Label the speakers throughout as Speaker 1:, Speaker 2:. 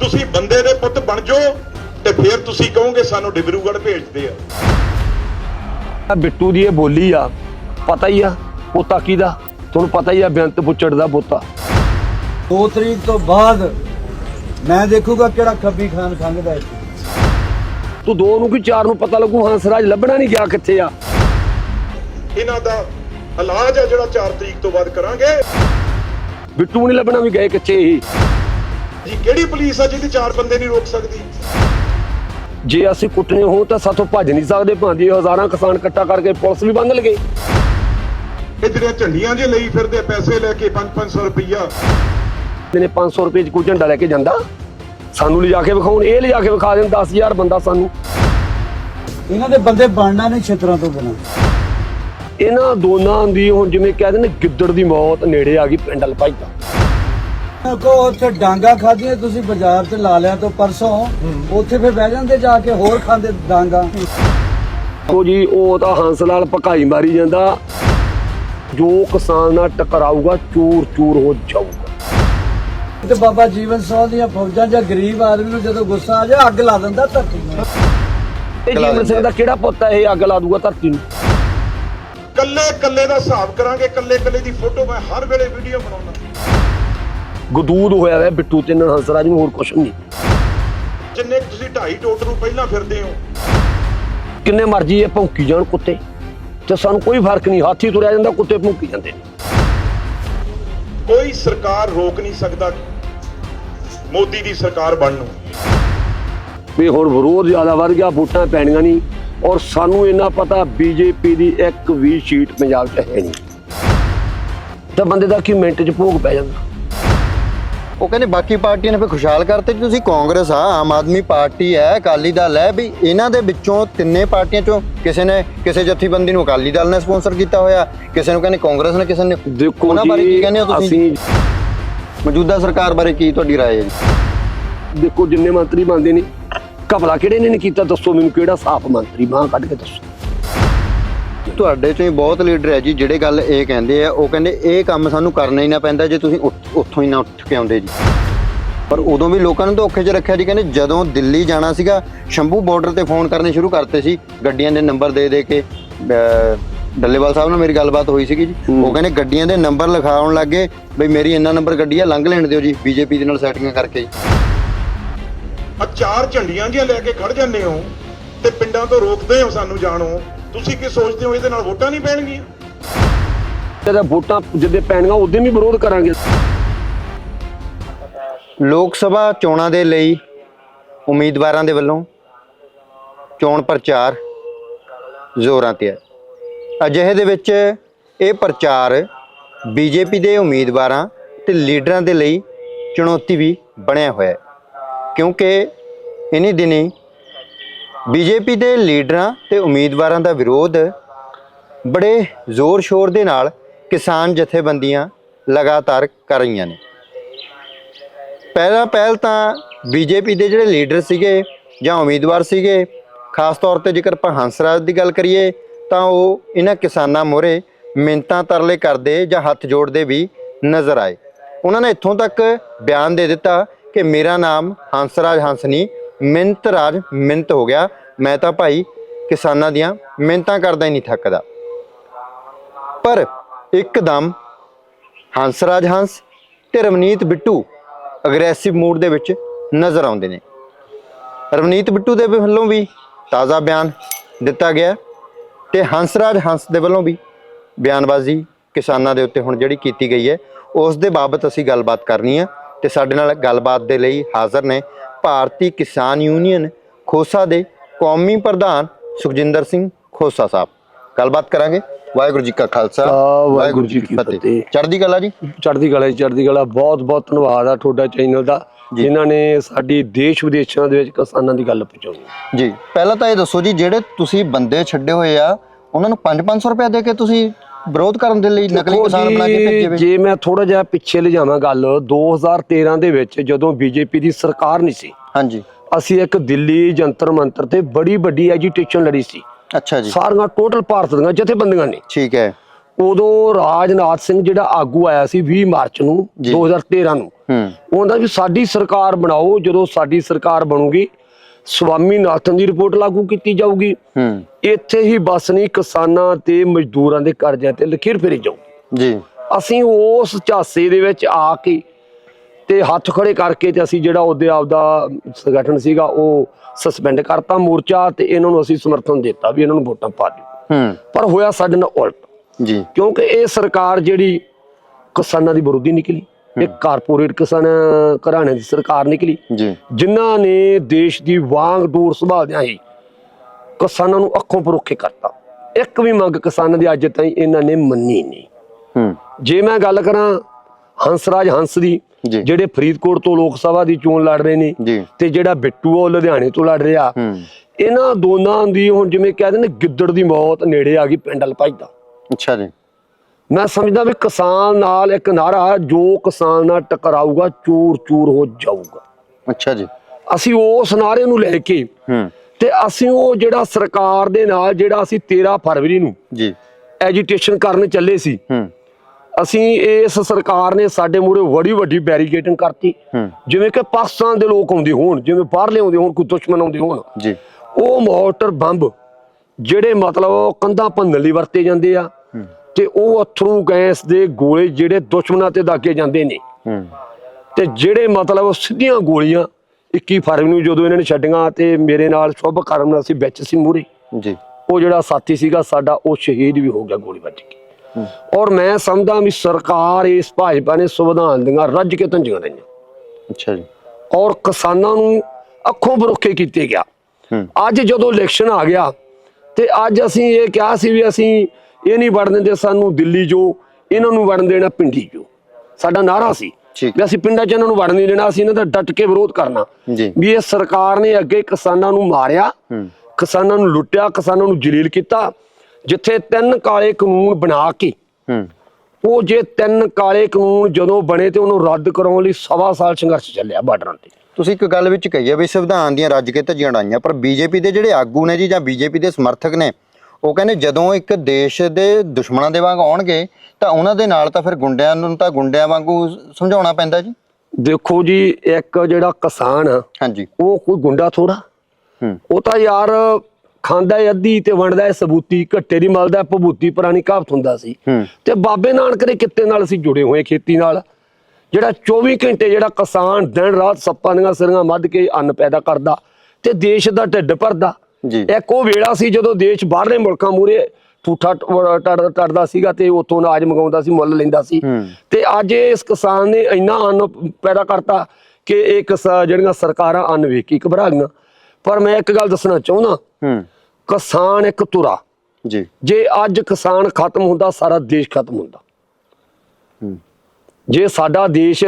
Speaker 1: ਤੁਸੀਂ ਬੰਦੇ ਦੇ ਪੁੱਤ ਬਣ ਜਾਓ ਤੇ ਫਿਰ ਤੁਸੀਂ ਕਹੋਗੇ ਸਾਨੂੰ ਡਿਬਰੂਗੜ੍ਹ ਭੇਜਦੇ ਆ।
Speaker 2: ਆ ਬਿੱਟੂ ਦੀ ਇਹ ਬੋਲੀ ਆ ਪਤਾ ਹੀ ਆ ਪੋਤਾ ਕਿਹਦਾ ਤੁਹਾਨੂੰ ਪਤਾ ਹੀ ਆ ਬੇਅੰਤ ਬੁੱਚੜ ਦਾ ਪੋਤਾ।
Speaker 3: 2 ਤਰੀਕ ਤੋਂ ਬਾਅਦ ਮੈਂ ਦੇਖੂਗਾ ਕਿਹੜਾ ਖੱਬੀ ਖਾਨ ਖੰਗਦਾ ਹੈ
Speaker 2: ਤੂੰ ਦੋ ਨੂੰ ਕਿ ਚਾਰ ਨੂੰ ਪਤਾ ਲੱਗੂ ਹੰਸਰਾਜ ਲੱਭਣਾ ਨਹੀਂ ਗਿਆ ਕਿੱਥੇ ਆ।
Speaker 1: ਇਹਨਾਂ ਦਾ ਇਲਾਜ ਆ ਜਿਹੜਾ 4 ਤਰੀਕ ਤੋਂ ਬਾਅਦ ਕਰਾਂਗੇ।
Speaker 2: ਬਿੱਟੂ ਨਹੀਂ ਲੱਭਣਾ ਵੀ ਗਏ ਕਿੱਥੇ ਇਹ
Speaker 1: ਕਿਹੜੀ ਪੁਲਿਸ ਆ ਜਿਹਦੀ ਚਾਰ ਬੰਦੇ ਨਹੀਂ ਰੋਕ ਸਕਦੀ?
Speaker 2: ਜੇ ਅਸੀਂ ਕੁੱਟਨੇ ਹੋ ਤਾਂ ਸਾਥੋਂ ਭੱਜ ਨਹੀਂ ਸਕਦੇ ਭਾਂਦੀ ਹਜ਼ਾਰਾਂ ਕਿਸਾਨ ਇਕੱਠਾ ਕਰਕੇ ਪੁਲਿਸ ਵੀ ਬੰਦ ਲਗੇ।
Speaker 1: ਇਹ ਝੰਡੀਆਂ ਜੇ ਲਈ ਫਿਰਦੇ ਪੈਸੇ ਲੈ ਕੇ 5-500 ਰੁਪਈਆ।
Speaker 2: ਇਹਨੇ 500 ਰੁਪਏ ਚ ਕੋਈ ਝੰਡਾ ਲੈ ਕੇ ਜਾਂਦਾ? ਸਾਨੂੰ ਲਿਜਾ ਕੇ ਵਿਖਾਉਣ ਇਹ ਲਿਜਾ ਕੇ ਵਿਖਾ ਦੇਣ 10000 ਬੰਦਾ ਸਾਨੂੰ।
Speaker 3: ਇਹਨਾਂ ਦੇ ਬੰਦੇ ਬਣਨਾ ਨਹੀਂ ਛਿੱਤਰਾਂ ਤੋਂ ਬਣਾ
Speaker 2: ਇਹਨਾਂ ਦੋਨਾਂ ਦੀ ਹੁਣ ਜਿਵੇਂ ਕਹਿੰਦੇ ਨੇ ਗਿੱਦੜ ਦੀ ਮੌਤ ਨੇੜੇ ਆ ਗਈ ਪਿੰਡ ਲਪਾਈ ਦਾ
Speaker 3: ਕੋ ਉੱਥੇ ਡਾਂਗਾ ਖਾਧੀਆਂ ਤੁਸੀਂ ਬਾਜ਼ਾਰ 'ਚ ਲਾ ਲਿਆ ਤੋਂ ਪਰਸੋਂ ਉੱਥੇ ਫਿਰ ਬਹਿ ਜਾਂਦੇ ਜਾ ਕੇ ਹੋਰ ਖਾਂਦੇ ਡਾਂਗਾ।
Speaker 2: ਉਹ ਜੀ ਉਹ ਤਾਂ ਹੰਸ ਨਾਲ ਭਕਾਈ ਮਾਰੀ ਜਾਂਦਾ। ਜੋ ਕਿਸਾਨ ਨਾਲ ਟਕਰਾਊਗਾ ਚੂਰ ਚੂਰ ਹੋ ਜਾਊਗਾ।
Speaker 3: ਤੇ ਬਾਬਾ ਜੀਵਨ ਸਿੰਘ ਦੀਆਂ ਫੌਜਾਂ ਜਾਂ ਗਰੀਬ ਆਦਮੀ ਨੂੰ ਜਦੋਂ ਗੁੱਸਾ ਆ ਜਾ ਅੱਗ ਲਾ ਦਿੰਦਾ ਧਰਤੀ ਨੂੰ।
Speaker 2: ਇਹ ਜੀਵਨ ਸਿੰਘ ਦਾ ਕਿਹੜਾ ਪੁੱਤ ਹੈ ਇਹ ਅੱਗ ਲਾ ਦੂਗਾ ਧਰਤੀ ਨੂੰ?
Speaker 1: ਕੱਲੇ ਕੱਲੇ ਦਾ ਹਿਸਾਬ ਕਰਾਂਗੇ ਕੱਲੇ ਕੱਲੇ ਦੀ ਫੋਟੋ ਮੈਂ ਹਰ ਵੇਲੇ ਵੀਡੀਓ ਬਣਾਉਣਾ
Speaker 2: ਗਦੂਦ ਹੋਇਆ ਹੈ ਬਿੱਟੂ ਤੇ ਹੰਸਰਾਜ ਨੂੰ ਹੋਰ ਕੁਛ ਨਹੀਂ।
Speaker 1: ਜਿੰਨੇ ਕੁ ਤੁਸੀਂ ਢਾਈ ਟੋਟਰੂ ਪਹਿਲਾਂ ਫਿਰਦੇ ਹੋ।
Speaker 2: ਕਿੰਨੇ ਮਰਜ਼ੀ ਇਹ ਭੌਂਕੀ ਜਾਣ ਕੁੱਤੇ ਤੇ ਸਾਨੂੰ ਕੋਈ ਫ਼ਰਕ ਨਹੀਂ ਹਾਥੀ ਤੁਰਿਆ ਜਾਂਦਾ ਕੁੱਤੇ ਭੌਂਕੀ ਜਾਂਦੇ ਨੇ।
Speaker 1: ਕੋਈ ਸਰਕਾਰ ਰੋਕ ਨਹੀਂ ਸਕਦਾ ਮੋਦੀ ਦੀ ਸਰਕਾਰ ਬਣਨ ਨੂੰ।
Speaker 2: ਵੀ ਹੁਣ ਵਿਰੋਧ ਜ਼ਿਆਦਾ ਵੱਧ ਗਿਆ ਵੋਟਾਂ ਪੈਣੀਆਂ ਨਹੀਂ ਔਰ ਸਾਨੂੰ ਇਹਨਾਂ ਪਤਾ ਬੀਜੇਪੀ ਦੀ ਇੱਕ ਵੀ ਸੀਟ ਪੰਜਾਬ 'ਚ ਹੈ ਨਹੀਂ। ਤਾਂ ਬੰਦੇ ਦਾ ਕੀ ਮਿੰਟ 'ਚ ਭੋਗ ਪੈ ਜਾਂਦਾ?
Speaker 4: ਉਹ ਕਹਿੰਦੇ ਬਾਕੀ ਪਾਰਟੀਆਂ ਨੇ ਫਿਰ ਖੁਸ਼ਹਾਲ ਕਰਤੇ ਜੀ ਤੁਸੀਂ ਕਾਂਗਰਸ ਆ ਆਮ ਆਦਮੀ ਪਾਰਟੀ ਹੈ ਅਕਾਲੀ ਦਲ ਹੈ ਵੀ ਇਹਨਾਂ ਦੇ ਵਿੱਚੋਂ ਤਿੰਨੇ ਪਾਰਟੀਆਂ ਚੋਂ ਕਿਸੇ ਨੇ ਕਿਸੇ ਜਥੇਬੰਦੀ ਨੂੰ ਅਕਾਲੀ ਦਲ ਨੇ ਸਪਾਂਸਰ ਕੀਤਾ ਹੋਇਆ ਕਿਸੇ ਨੂੰ ਕਹਿੰਦੇ ਕਾਂਗਰਸ ਨੇ ਕਿਸੇ ਨੇ
Speaker 2: ਦੇਖੋ
Speaker 4: ਉਹਨਾਂ ਬਾਰੇ ਕੀ
Speaker 2: ਜੀ
Speaker 4: ਕਹਿੰਦੇ ਹੋ ਤੁਸੀਂ
Speaker 2: ਅਸੀਂ
Speaker 4: ਮੌਜੂਦਾ ਸਰਕਾਰ ਬਾਰੇ ਕੀ ਤੁਹਾਡੀ رائے ਹੈ ਜੀ
Speaker 2: ਦੇਖੋ ਜਿੰਨੇ ਮੰਤਰੀ ਬਣਦੇ ਨੇ ਕਪਲਾ ਕਿਹੜੇ ਨੇ ਨਹੀਂ ਕੀਤਾ ਦੱਸੋ ਮੈਨੂੰ ਕਿਹੜਾ ਸਾਫ ਮੰਤਰੀ ਬਾਹ ਕੱਢ ਕੇ ਦੱਸੋ
Speaker 4: ਤੁਹਾਡੇ ਚੋਂ ਹੀ ਬਹੁਤ ਲੀਡਰ ਹੈ ਜੀ ਜਿਹੜੇ ਗੱਲ ਇਹ ਕਹਿੰਦੇ ਆ ਉਹ ਕਹਿੰਦੇ ਇਹ ਕੰਮ ਸਾਨੂੰ ਕਰਨਾ ਹੀ ਨਾ ਪੈਂਦਾ ਜੇ ਤੁਸੀਂ ਉੱਥੋਂ ਹੀ ਨਾ ਉੱਠ ਕੇ ਆਉਂਦੇ ਜੀ। ਪਰ ਉਦੋਂ ਵੀ ਲੋਕਾਂ ਨੂੰ ਧੋਖੇ 'ਚ ਰੱਖਿਆ ਜੀ ਕਹਿੰਦੇ ਜਦੋਂ ਦਿੱਲੀ ਜਾਣਾ ਸੀਗਾ ਸ਼ੰਭੂ ਬਾਰਡਰ ਤੇ ਫੋਨ ਕਰਨੇ ਸ਼ੁਰੂ ਕਰਤੇ ਸੀ ਗੱਡੀਆਂ ਦੇ ਨੰਬਰ ਦੇ ਦੇ ਕੇ ਅਹ, ਡੱਲੇਵਾਲ ਸਾਹਿਬ ਨਾਲ ਮੇਰੀ ਗੱਲਬਾਤ ਹੋਈ ਸੀਗੀ ਜੀ। ਉਹ ਕਹਿੰਦੇ ਗੱਡੀਆਂ ਦੇ ਨੰਬਰ ਲਿਖਾਉਣ ਲੱਗੇ ਬਈ ਮੇਰੀ ਇੰਨਾ ਨੰਬਰ ਗੱਡੀ ਆ ਲੰਘ ਲੈਣ ਦਿਓ ਜੀ ਬੀਜੇਪੀ ਦੇ ਨਾਲ ਸੈਟਿੰਗਾਂ ਕਰਕੇ ਜੀ।
Speaker 1: ਆ ਚਾਰ ਝੰਡੀਆਂ ਜਿਹੀਆਂ ਲੈ ਕੇ ਖੜ ਜਾਂਦੇ ਹੋ ਤੇ ਪਿੰਡਾਂ ਤੋਂ ਰੋਕਦੇ ਹੋ ਸਾਨੂੰ ਜਾਣੋ। ਤੁਸੀਂ ਕੀ ਸੋਚਦੇ ਹੋ ਇਹਦੇ ਨਾਲ ਵੋਟਾਂ ਨਹੀਂ ਪੈਣਗੀਆਂ?
Speaker 2: ਤੇ ਵੋਟਾਂ ਜਿੱਦੇ ਪੈਣੀਆਂ ਉਦੋਂ ਵੀ ਵਿਰੋਧ ਕਰਾਂਗੇ।
Speaker 4: ਲੋਕ ਸਭਾ ਚੋਣਾਂ ਦੇ ਲਈ ਉਮੀਦਵਾਰਾਂ ਦੇ ਵੱਲੋਂ ਚੋਣ ਪ੍ਰਚਾਰ ਜ਼ੋਰਾਂ ਤੇ ਹੈ। ਅਜਿਹੇ ਦੇ ਵਿੱਚ ਇਹ ਪ੍ਰਚਾਰ ਬੀਜੇਪੀ ਦੇ ਉਮੀਦਵਾਰਾਂ ਤੇ ਲੀਡਰਾਂ ਦੇ ਲਈ ਚੁਣੌਤੀ ਵੀ ਬਣਿਆ ਹੋਇਆ ਹੈ। ਕਿਉਂਕਿ ਇਨੀ ਦਿਨੀ ਬੀਜੇਪੀ ਦੇ ਲੀਡਰਾਂ ਤੇ ਉਮੀਦਵਾਰਾਂ ਦਾ ਵਿਰੋਧ ਬੜੇ ਜ਼ੋਰ ਸ਼ੋਰ ਦੇ ਨਾਲ ਕਿਸਾਨ ਜਥੇਬੰਦੀਆਂ ਲਗਾਤਾਰ ਕਰ ਰਹੀਆਂ ਨੇ। ਪਹਿਲਾ ਪਹਿਲ ਤਾਂ ਬੀਜੇਪੀ ਦੇ ਜਿਹੜੇ ਲੀਡਰ ਸੀਗੇ ਜਾਂ ਉਮੀਦਵਾਰ ਸੀਗੇ, ਖਾਸ ਤੌਰ ਤੇ ਜੇਕਰ ਆਪਾਂ ਹੰਸਰਾਜ ਦੀ ਗੱਲ ਕਰੀਏ, ਤਾਂ ਉਹ ਇਹਨਾਂ ਕਿਸਾਨਾਂ ਮੋਰੇ ਮਿੰਤਾਂ ਤਰਲੇ ਕਰਦੇ ਜਾਂ ਹੱਥ ਜੋੜਦੇ ਵੀ ਨਜ਼ਰ ਆਏ। ਉਹਨਾਂ ਨੇ ਇੱਥੋਂ ਤੱਕ ਬਿਆਨ ਦੇ ਦਿੱਤਾ ਕਿ ਮੇਰਾ ਨਾਮ ਹੰਸਰਾਜ ਹੰਸ ਨਹੀਂ, ਮਿੰਤ ਰਾਜ ਮਿੰਤ ਹੋ ਗਿਆ। ਮੈਂ ਤਾਂ ਭਾਈ ਕਿਸਾਨਾਂ ਦੀਆਂ ਮਿਹਨਤਾਂ ਕਰਦਾ ਹੀ ਨਹੀਂ ਥੱਕਦਾ। ਪਰ ਇੱਕਦਮ ਹੰਸਰਾਜ ਹੰਸ ਤੇ ਰਵਨੀਤ ਬਿੱਟੂ ਅਗਰੈਸਿਵ ਮੂਡ ਦੇ ਵਿੱਚ ਨਜ਼ਰ ਆਉਂਦੇ ਨੇ। ਰਵਨੀਤ ਬਿੱਟੂ ਦੇ ਵੱਲੋਂ ਵੀ ਤਾਜ਼ਾ ਬਿਆਨ ਦਿੱਤਾ ਗਿਆ ਤੇ ਹੰਸਰਾਜ ਹੰਸ ਦੇ ਵੱਲੋਂ ਵੀ ਬਿਆਨਬਾਜ਼ੀ ਕਿਸਾਨਾਂ ਦੇ ਉੱਤੇ ਹੁਣ ਜਿਹੜੀ ਕੀਤੀ ਗਈ ਹੈ, ਉਸ ਦੇ ਬਾਬਤ ਅਸੀਂ ਗੱਲਬਾਤ ਕਰਨੀ ਹੈ ਤੇ ਸਾਡੇ ਨਾਲ ਗੱਲਬਾਤ ਦੇ ਲਈ ਹਾਜ਼ਰ ਨੇ ਭਾਰਤੀ ਕਿਸਾਨ ਯੂਨੀਅਨ ਖੋਸਾ ਦੇ ਕੌਮੀ ਪ੍ਰਧਾਨ ਸੁਖਜਿੰਦਰ ਸਿੰਘ ਖੋਸਾ ਸਾਹਿਬ। ਗੱਲਬਾਤ ਕਰਾਂਗੇ। ਵਾਹਿਗੁਰੂ ਜੀ ਕਾ ਖਾਲਸਾ
Speaker 2: ਵਾਹਿਗੁਰੂ ਜੀ ਕੀ ਫਤਿਹ।
Speaker 4: ਚੜ੍ਹਦੀ ਕਲਾ ਜੀ?
Speaker 2: ਚੜ੍ਹਦੀ ਕਲਾ ਜੀ, ਚੜ੍ਹਦੀ ਕਲਾ। ਬਹੁਤ ਬਹੁਤ ਧੰਨਵਾਦ ਆ ਤੁਹਾਡਾ ਚੈਨਲ ਦਾ। ਜਿਨ੍ਹਾਂ ਨੇ ਸਾਡੀ ਦੇਸ਼ ਵਿਦੇਸ਼ਾਂ ਦੇ ਵਿੱਚ ਕਿਸਾਨਾਂ ਦੀ ਗੱਲ ਪਹੁੰਚਾਉਣੀ
Speaker 4: ਜੀ ਪਹਿਲਾਂ ਤਾਂ ਇਹ ਦੱਸੋ ਜੀ ਜਿਹੜੇ ਤੁਸੀਂ ਬੰਦੇ ਛੱਡੇ ਹੋਏ ਆ ਉਹਨਾਂ ਨੂੰ 5-500 ਰੁਪਏ ਦੇ ਕੇ ਤੁਸੀਂ ਵਿਰੋਧ ਕਰਨ ਦੇ ਲਈ ਨਕਲੀ ਕਿਸਾਨ ਬਣਾ ਕੇ ਭੇਜੇ
Speaker 2: ਜੇ ਮੈਂ ਥੋੜਾ ਜਿਹਾ ਪਿੱਛੇ ਲਿਜਾਵਾਂ ਗੱਲ 2013 ਦੇ ਵਿੱਚ ਜਦੋਂ ਬੀਜੇਪੀ ਦੀ ਸਰਕਾਰ ਨਹੀਂ ਸੀ
Speaker 4: ਹਾਂਜੀ।
Speaker 2: ਅਸੀਂ ਇੱਕ ਦਿੱਲੀ ਜੰਤਰ ਮੰਤਰ ਤੇ ਬੜੀ ਵੱਡੀ ਐਜੀਟੇਸ਼ਨ ਲੜੀ ਸੀ।
Speaker 4: ਅੱਛਾ ਜੀ।
Speaker 2: ਸਾਰੀਆਂ ਟੋਟਲ ਭਾਰਤ ਦੀਆਂ ਜਥੇਬੰਦੀਆਂ ਨੇ।
Speaker 4: ਠੀਕ ਹੈ।
Speaker 2: ਉਦੋਂ ਰਾਜਨਾਥ ਸਿੰਘ ਜਿਹੜਾ ਆਗੂ ਆਇਆ ਸੀ 20 ਮਾਰਚ ਨੂੰ
Speaker 4: ਜੀ।
Speaker 2: 2013 ਨੂੰ।
Speaker 4: ਹੂੰ।
Speaker 2: ਉਹਦਾ ਵੀ ਸਾਡੀ ਸਰਕਾਰ ਬਣਾਓ ਜਦੋਂ ਸਾਡੀ ਸਰਕਾਰ ਬਣੂਗੀ ਸਵਾਮੀਨਾਥਨ ਦੀ ਰਿਪੋਰਟ ਲਾਗੂ ਕੀਤੀ ਜਾਊਗੀ।
Speaker 4: ਹੂੰ।
Speaker 2: ਇੱਥੇ ਹੀ ਬਸ ਨਹੀਂ ਕਿਸਾਨਾਂ ਤੇ ਮਜ਼ਦੂਰਾਂ ਦੇ ਕਰਜ਼ਿਆਂ ਤੇ ਲਕੀਰ ਫੇਰੀ ਜਾਊ
Speaker 4: ਜੀ।
Speaker 2: ਅਸੀਂ ਉਸ ਝਾਸੇ ਦੇ ਵਿੱਚ ਆ ਕੇ ਤੇ ਹੱਥ ਖੜੇ ਕਰਕੇ ਤੇ ਅਸੀਂ ਜਿਹੜਾ ਉਹਦੇ ਆਪਦਾ ਸੰਗਠਨ ਸੀਗਾ ਉਹ ਸਸਪੈਂਡ ਕਰਤਾ ਮੋਰਚਾ ਤੇ ਇਹਨਾਂ ਨੂੰ ਅਸੀਂ ਸਮਰਥਨ ਦਿੱਤਾ ਵੀ ਇਹਨਾਂ ਨੂੰ ਵੋਟਾਂ ਪਾ ਦਿਓ। ਪਰ ਹੋਇਆ ਸਾਡੇ ਨਾਲ ਉਲਟ।
Speaker 4: ਜੀ।
Speaker 2: ਕਿਉਂਕਿ ਇਹ ਸਰਕਾਰ ਜਿਹੜੀ ਕਿਸਾਨਾਂ ਦੀ ਵਿਰੋਧੀ ਨਿਕਲੀ ਇਹ ਕਾਰਪੋਰੇਟ ਕਿਸਾਨ ਘਰਾਣੇ ਦੀ ਸਰਕਾਰ ਨਿਕਲੀ।
Speaker 4: ਜੀ।
Speaker 2: ਜਿਨ੍ਹਾਂ ਨੇ ਦੇਸ਼ ਦੀ ਵਾਂਗ ਡੋਰ ਸੰਭਾਲਦਿਆਂ ਹੀ ਕਿਸਾਨਾਂ ਨੂੰ ਅੱਖੋਂ ਪਰੋਖੇ ਕਰਤਾ। ਇੱਕ ਵੀ ਮੰਗ ਕਿਸਾਨਾਂ ਦੀ ਅੱਜ ਤਾਈਂ ਇਹਨਾਂ ਨੇ ਮੰਨੀ ਨਹੀਂ। ਜੇ ਮੈਂ ਗੱਲ ਕਰਾਂ ਹੰਸਰਾਜ ਹੰਸ ਦੀ। ਜਿਹੜੇ ਫਰੀਦਕੋਟ ਤੋਂ ਲੋਕ ਸਭਾ ਦੀ ਚੋਣ ਲੜ ਰਹੇ ਨੇ ਤੇ ਜਿਹੜਾ ਬਿੱਟੂ ਉਹ ਲੁਧਿਆਣੇ ਤੋਂ ਲੜ ਰਿਹਾ। ਇਹਨਾਂ ਦੋਨਾਂ ਦੀ ਹੁਣ ਜਿਵੇਂ ਕਹਿੰਦੇ ਨੇ ਗਿੱਦੜ ਦੀ ਮੌਤ ਨੇੜੇ ਆ ਗਈ ਪਿੰਡਲ ਭਾਈ ਦਾ।
Speaker 4: ਅੱਛਾ ਜੀ।
Speaker 2: ਮੈਂ ਸਮਝਦਾ ਵੀ ਕਿਸਾਨ ਨਾਲ ਇੱਕ ਨਾਰਾ ਜੋ ਕਿਸਾਨ ਨਾਲ ਟਕਰਾਊਗਾ ਚੂਰ ਚੂਰ ਹੋ ਜਾਊਗਾ।
Speaker 4: ਅੱਛਾ ਜੀ।
Speaker 2: ਅਸੀਂ ਉਸ ਨਾਰੇ ਨੂੰ ਲੈ ਕੇ
Speaker 4: ਹੂੰ।
Speaker 2: ਤੇ ਅਸੀਂ ਉਹ ਜਿਹੜਾ ਸਰਕਾਰ ਦੇ ਨਾਲ ਜਿਹੜਾ ਅਸੀਂ 13 ਫਰਵਰੀ ਨੂੰ
Speaker 4: ਜੀ।
Speaker 2: ਐਜੀਟੇਸ਼ਨ ਕਰਨ ਚੱਲੇ ਸੀ
Speaker 4: ਹੂੰ।
Speaker 2: ਅਸੀਂ ਇਸ ਸਰਕਾਰ ਨੇ ਸਾਡੇ ਮੂਹਰੇ ਬੜੀ ਵੱਡੀ ਬੈਰੀਕੇਡਿੰਗ ਕਰਤੀ। ਜਿਵੇਂ ਕਿ ਪਾਕਿਸਤਾਨ ਦੇ ਲੋਕ ਆਉਂਦੇ ਹੋਣ ਜਿਵੇਂ ਬਾਹਰਲੇ ਆਉਂਦੇ ਹੋਣ ਕੋਈ ਦੁਸ਼ਮਣ ਆਉਂਦੇ ਹੋਣ।
Speaker 4: ਜੀ।
Speaker 2: ਉਹ ਮੋਟਰ ਬੰਬ ਜਿਹੜੇ ਮਤਲਬ ਕੰਧਾਂ ਭੰਨਣ ਲਈ ਵਰਤੇ ਜਾਂਦੇ ਆ ਤੇ ਉਹ ਅਥਰੂ ਗੈਸ ਦੇ ਗੋਲੇ ਜਿਹੜੇ ਦੁਸ਼ਮਣਾਂ ਤੇ ਦਾਗੇ ਜਾਂਦੇ ਨੇ। ਤੇ ਜਿਹੜੇ ਮਤਲਬ ਸਿੱਧੀਆਂ ਗੋਲੀਆਂ 21 ਫਰਵਰੀ ਨੂੰ ਜਦੋਂ ਇਹਨਾਂ ਨੇ ਛੱਡੀਆਂ ਤੇ ਮੇਰੇ ਨਾਲ ਸ਼ੁਭ ਕਰਮ ਅਸੀਂ ਵਿੱਚ ਸੀ ਮੂਹਰੇ।
Speaker 4: ਜੀ।
Speaker 2: ਉਹ ਜਿਹੜਾ ਸਾਥੀ ਸੀਗਾ ਸਾਡਾ ਉਹ ਸ਼ਹੀਦ ਵੀ ਹੋ ਗਿਆ ਗੋਲੀ ਵੱਜ ਕੇ। ਔਰ ਮੈਂ ਸਮਝਦਾ ਵੀ ਸਰਕਾਰ ਇਸ ਭਾਜਪਾ ਨੇ ਸੰਵਿਧਾਨ ਦੀਆਂ ਰੱਜ ਕੇ ਧੰਜੀਆਂ ਰਹੀਆਂ
Speaker 4: ਅੱਛਾ ਜੀ।
Speaker 2: ਔਰ ਕਿਸਾਨਾਂ ਨੂੰ ਅੱਖੋਂ ਬਰੋਖੇ ਕੀਤੇ ਗਿਆ। ਅੱਜ ਜਦੋਂ ਇਲੈਕਸ਼ਨ ਆ ਗਿਆ ਤੇ ਅੱਜ ਅਸੀਂ ਇਹ ਕਿਹਾ ਸੀ ਵੀ ਅਸੀਂ ਇਹ ਨਹੀਂ ਵੜਨ ਦਿੰਦੇ ਸਾਨੂੰ ਦਿੱਲੀ ਜੋ ਇਹਨਾਂ ਨੂੰ ਵੜਨ ਦੇਣਾ ਪਿੰਡੀ ਜੋ। ਸਾਡਾ ਨਾਰਾ ਸੀ। ਵੀ ਅਸੀਂ ਪਿੰਡਾਂ 'ਚ ਇਹਨਾਂ ਨੂੰ ਵੜਨ ਨਹੀਂ ਦੇਣਾ ਅਸੀਂ ਇਹਨਾਂ ਦਾ ਡਟ ਕੇ ਵਿਰੋਧ ਕਰਨਾ। ਵੀ ਇਹ ਸਰਕਾਰ ਨੇ ਅੱਗੇ ਕਿਸਾਨਾਂ ਨੂੰ ਮਾਰਿਆ ਕਿਸਾਨਾਂ ਨੂੰ ਲੁੱਟਿਆ ਕਿਸਾਨਾਂ ਨੂੰ ਜਲੀਲ ਕੀਤਾ ਜਿੱਥੇ ਤਿੰਨ ਕਾਲੇ ਕਾਨੂੰਨ ਬਣਾ ਕੇ
Speaker 4: ਹੂੰ।
Speaker 2: ਉਹ ਜੇ ਤਿੰਨ ਕਾਲੇ ਕਾਨੂੰਨ ਜਦੋਂ ਬਣੇ ਤੇ ਉਹਨੂੰ ਰੱਦ ਕਰਾਉਣ ਲਈ ਸਵਾ ਸਾਲ ਸੰਘਰਸ਼ ਚੱਲਿਆ ਬਾਰਡਰਾਂ ਤੇ।
Speaker 4: ਤੁਸੀਂ ਇੱਕ ਗੱਲ ਵਿੱਚ ਕਹੀ ਹੈ ਵੀ ਸੰਵਿਧਾਨ ਦੀਆਂ ਰੱਜ ਕੇ ਧੱਜੀਆਂ ਉਡਾਈਆਂ ਪਰ ਬੀਜੇਪੀ ਦੇ ਜਿਹੜੇ ਆਗੂ ਨੇ ਜੀ ਜਾਂ ਬੀਜੇਪੀ ਦੇ ਸਮਰਥਕ ਨੇ ਉਹ ਕਹਿੰਦੇ ਜਦੋਂ ਇੱਕ ਦੇਸ਼ ਦੇ ਦੁਸ਼ਮਣਾਂ ਦੇ ਵਾਂਗ ਆਉਣਗੇ ਤਾਂ ਉਹਨਾਂ ਦੇ ਨਾਲ ਤਾਂ ਫਿਰ ਗੁੰਡਿਆਂ ਨੂੰ ਤਾਂ ਗੁੰਡਿਆਂ ਵਾਂਗੂ ਸਮਝਾਉਣਾ ਪੈਂਦਾ ਜੀ।
Speaker 2: ਦੇਖੋ ਜੀ ਇੱਕ ਜਿਹੜਾ ਕਿਸਾਨ ਆ
Speaker 4: ਹਾਂਜੀ।
Speaker 2: ਉਹ ਕੋਈ ਗੁੰਡਾ ਥੋੜਾ
Speaker 4: ਹੂੰ।
Speaker 2: ਉਹ ਤਾਂ ਯਾਰ ਖਾਂਦਾ ਅੱਧੀ ਤੇ ਵੰਡਦਾ ਸਬੂਤੀ ਘੱਟੇ ਦੀ ਮਲਦਾ ਭਬੂਤੀ ਪੁਰਾਣੀ ਕਹਾਵਤ ਹੁੰਦਾ ਸੀ। ਤੇ ਬਾਬੇ ਨਾਨਕ ਦੇ ਕਿੱਤੇ ਨਾਲ ਅਸੀਂ ਜੁੜੇ ਹੋਏ ਖੇਤੀ ਨਾਲ। ਜਿਹੜਾ 24 ਘੰਟੇ ਜਿਹੜਾ ਕਿਸਾਨ ਦਿਨ ਰਾਤ ਸੱਪਾਂ ਦੀਆਂ ਸਿਰੀਆਂ ਮੱਧ ਕੇ ਅੰਨ ਪੈਦਾ ਕਰਦਾ ਤੇ ਦੇਸ਼ ਦਾ ਢਿੱਡ ਭਰਦਾ। ਇੱਕ ਉਹ ਵੇਲਾ ਸੀ ਜਦੋਂ ਦੇਸ਼ ਬਾਹਰਲੇ ਮੁਲਕਾਂ ਮੂਰੇ ਠੂਠਾ ਟੜਦਾ ਸੀਗਾ ਤੇ ਉਤੋਂ ਅਨਾਜ ਮੰਗਾਉਂਦਾ ਸੀ ਮੁੱਲ ਲੈਂਦਾ ਸੀ। ਤੇ ਅੱਜ ਇਸ ਕਿਸਾਨ ਨੇ ਇੰਨਾ ਅੰਨ ਪੈਦਾ ਕਰਤਾ ਕਿ ਇਹ ਜਿਹੜੀਆਂ ਸਰਕਾਰਾਂ ਅੰਨ ਵੇਖ ਕੇ ਘਬਰਾ ਗਈਆਂ। ਪਰ ਮੈਂ ਇੱਕ ਗੱਲ ਦੱਸਣਾ ਚਾਹੁੰਦਾ
Speaker 4: ਹੂੰ।
Speaker 2: ਕਿਸਾਨ ਇੱਕ ਤੁਰਾ
Speaker 4: ਜੀ।
Speaker 2: ਜੇ ਅੱਜ ਕਿਸਾਨ ਖਤਮ ਹੁੰਦਾ ਸਾਰਾ ਦੇਸ਼ ਖਤਮ ਹੁੰਦਾ।
Speaker 4: ਹੂੰ।
Speaker 2: ਜੇ ਸਾਡਾ ਦੇਸ਼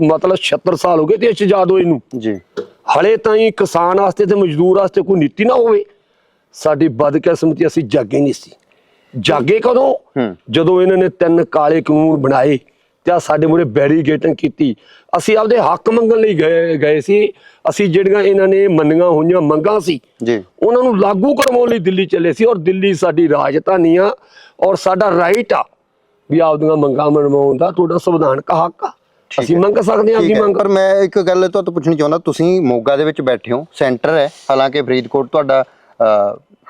Speaker 2: ਮਤਲਬ 76 ਸਾਲ ਹੋ ਗਏ ਦੇਸ਼ ਆਜ਼ਾਦ ਹੋਏ ਨੂੰ।
Speaker 4: ਜੀ।
Speaker 2: ਹਲੇ ਤਾਈਂ ਕਿਸਾਨ ਵਾਸਤੇ ਤੇ ਮਜ਼ਦੂਰ ਵਾਸਤੇ ਕੋਈ ਨੀਤੀ ਨਾ ਹੋਵੇ ਸਾਡੀ ਬਦਕਿਸਮਤੀ ਅਸੀਂ ਜਾਗੇ ਨਹੀਂ ਸੀ। ਜਾਗੇ ਕਦੋਂ। ਜਦੋਂ ਇਹਨਾਂ ਨੇ ਤਿੰਨ ਕਾਲੇ ਕਾਨੂੰਨ ਬਣਾਏ। ਤੇ ਆ ਸਾਡੇ ਮੂਰੇ ਬੈਰੀਗੇਟਿੰਗ ਕੀਤੀ। ਅਸੀਂ ਆਪਦੇ ਹੱਕ ਮੰਗਣ ਲਈ ਗਏ ਗਏ ਸੀ। ਅਸੀਂ ਜਿਹੜੀਆਂ ਇਹਨਾਂ ਨੇ ਮੰਨੀਆਂ ਹੋਈਆਂ ਮੰਗਾਂ ਸੀ
Speaker 4: ਜੀ।
Speaker 2: ਉਹਨਾਂ ਨੂੰ ਲਾਗੂ ਕਰਵਾਉਣ ਲਈ ਦਿੱਲੀ ਚੱਲੇ ਸੀ ਔਰ ਦਿੱਲੀ ਸਾਡੀ ਰਾਜਧਾਨੀ ਆ ਔਰ ਸਾਡਾ ਰਾਈਟ ਆ ਵੀ ਆਪਦੀਆਂ ਮੰਗਾਂ ਮਨਵਾਉਣ ਦਾ ਤੁਹਾਡਾ ਸੰਵਿਧਾਨ ਕਾ ਹੱਕ ਆ। ਅਸੀਂ
Speaker 4: ਹੈ।
Speaker 2: ਮੰਗ ਸਕਦੇ ਹਾਂ ਆਪਣੀ
Speaker 4: ਹੈ।
Speaker 2: ਮੰਗ
Speaker 4: ਪਰ ਮੈਂ ਇੱਕ ਗੱਲ ਤੋਂ ਪੁੱਛਣੀ ਚਾਹੁੰਦਾ ਤੁਸੀਂ ਮੋਗਾ ਦੇ ਵਿੱਚ ਬੈਠੇ ਹੋ ਸੈਂਟਰ ਹੈ ਹਾਲਾਂਕਿ ਫਰੀਦਕੋਟ ਤੁਹਾਡਾ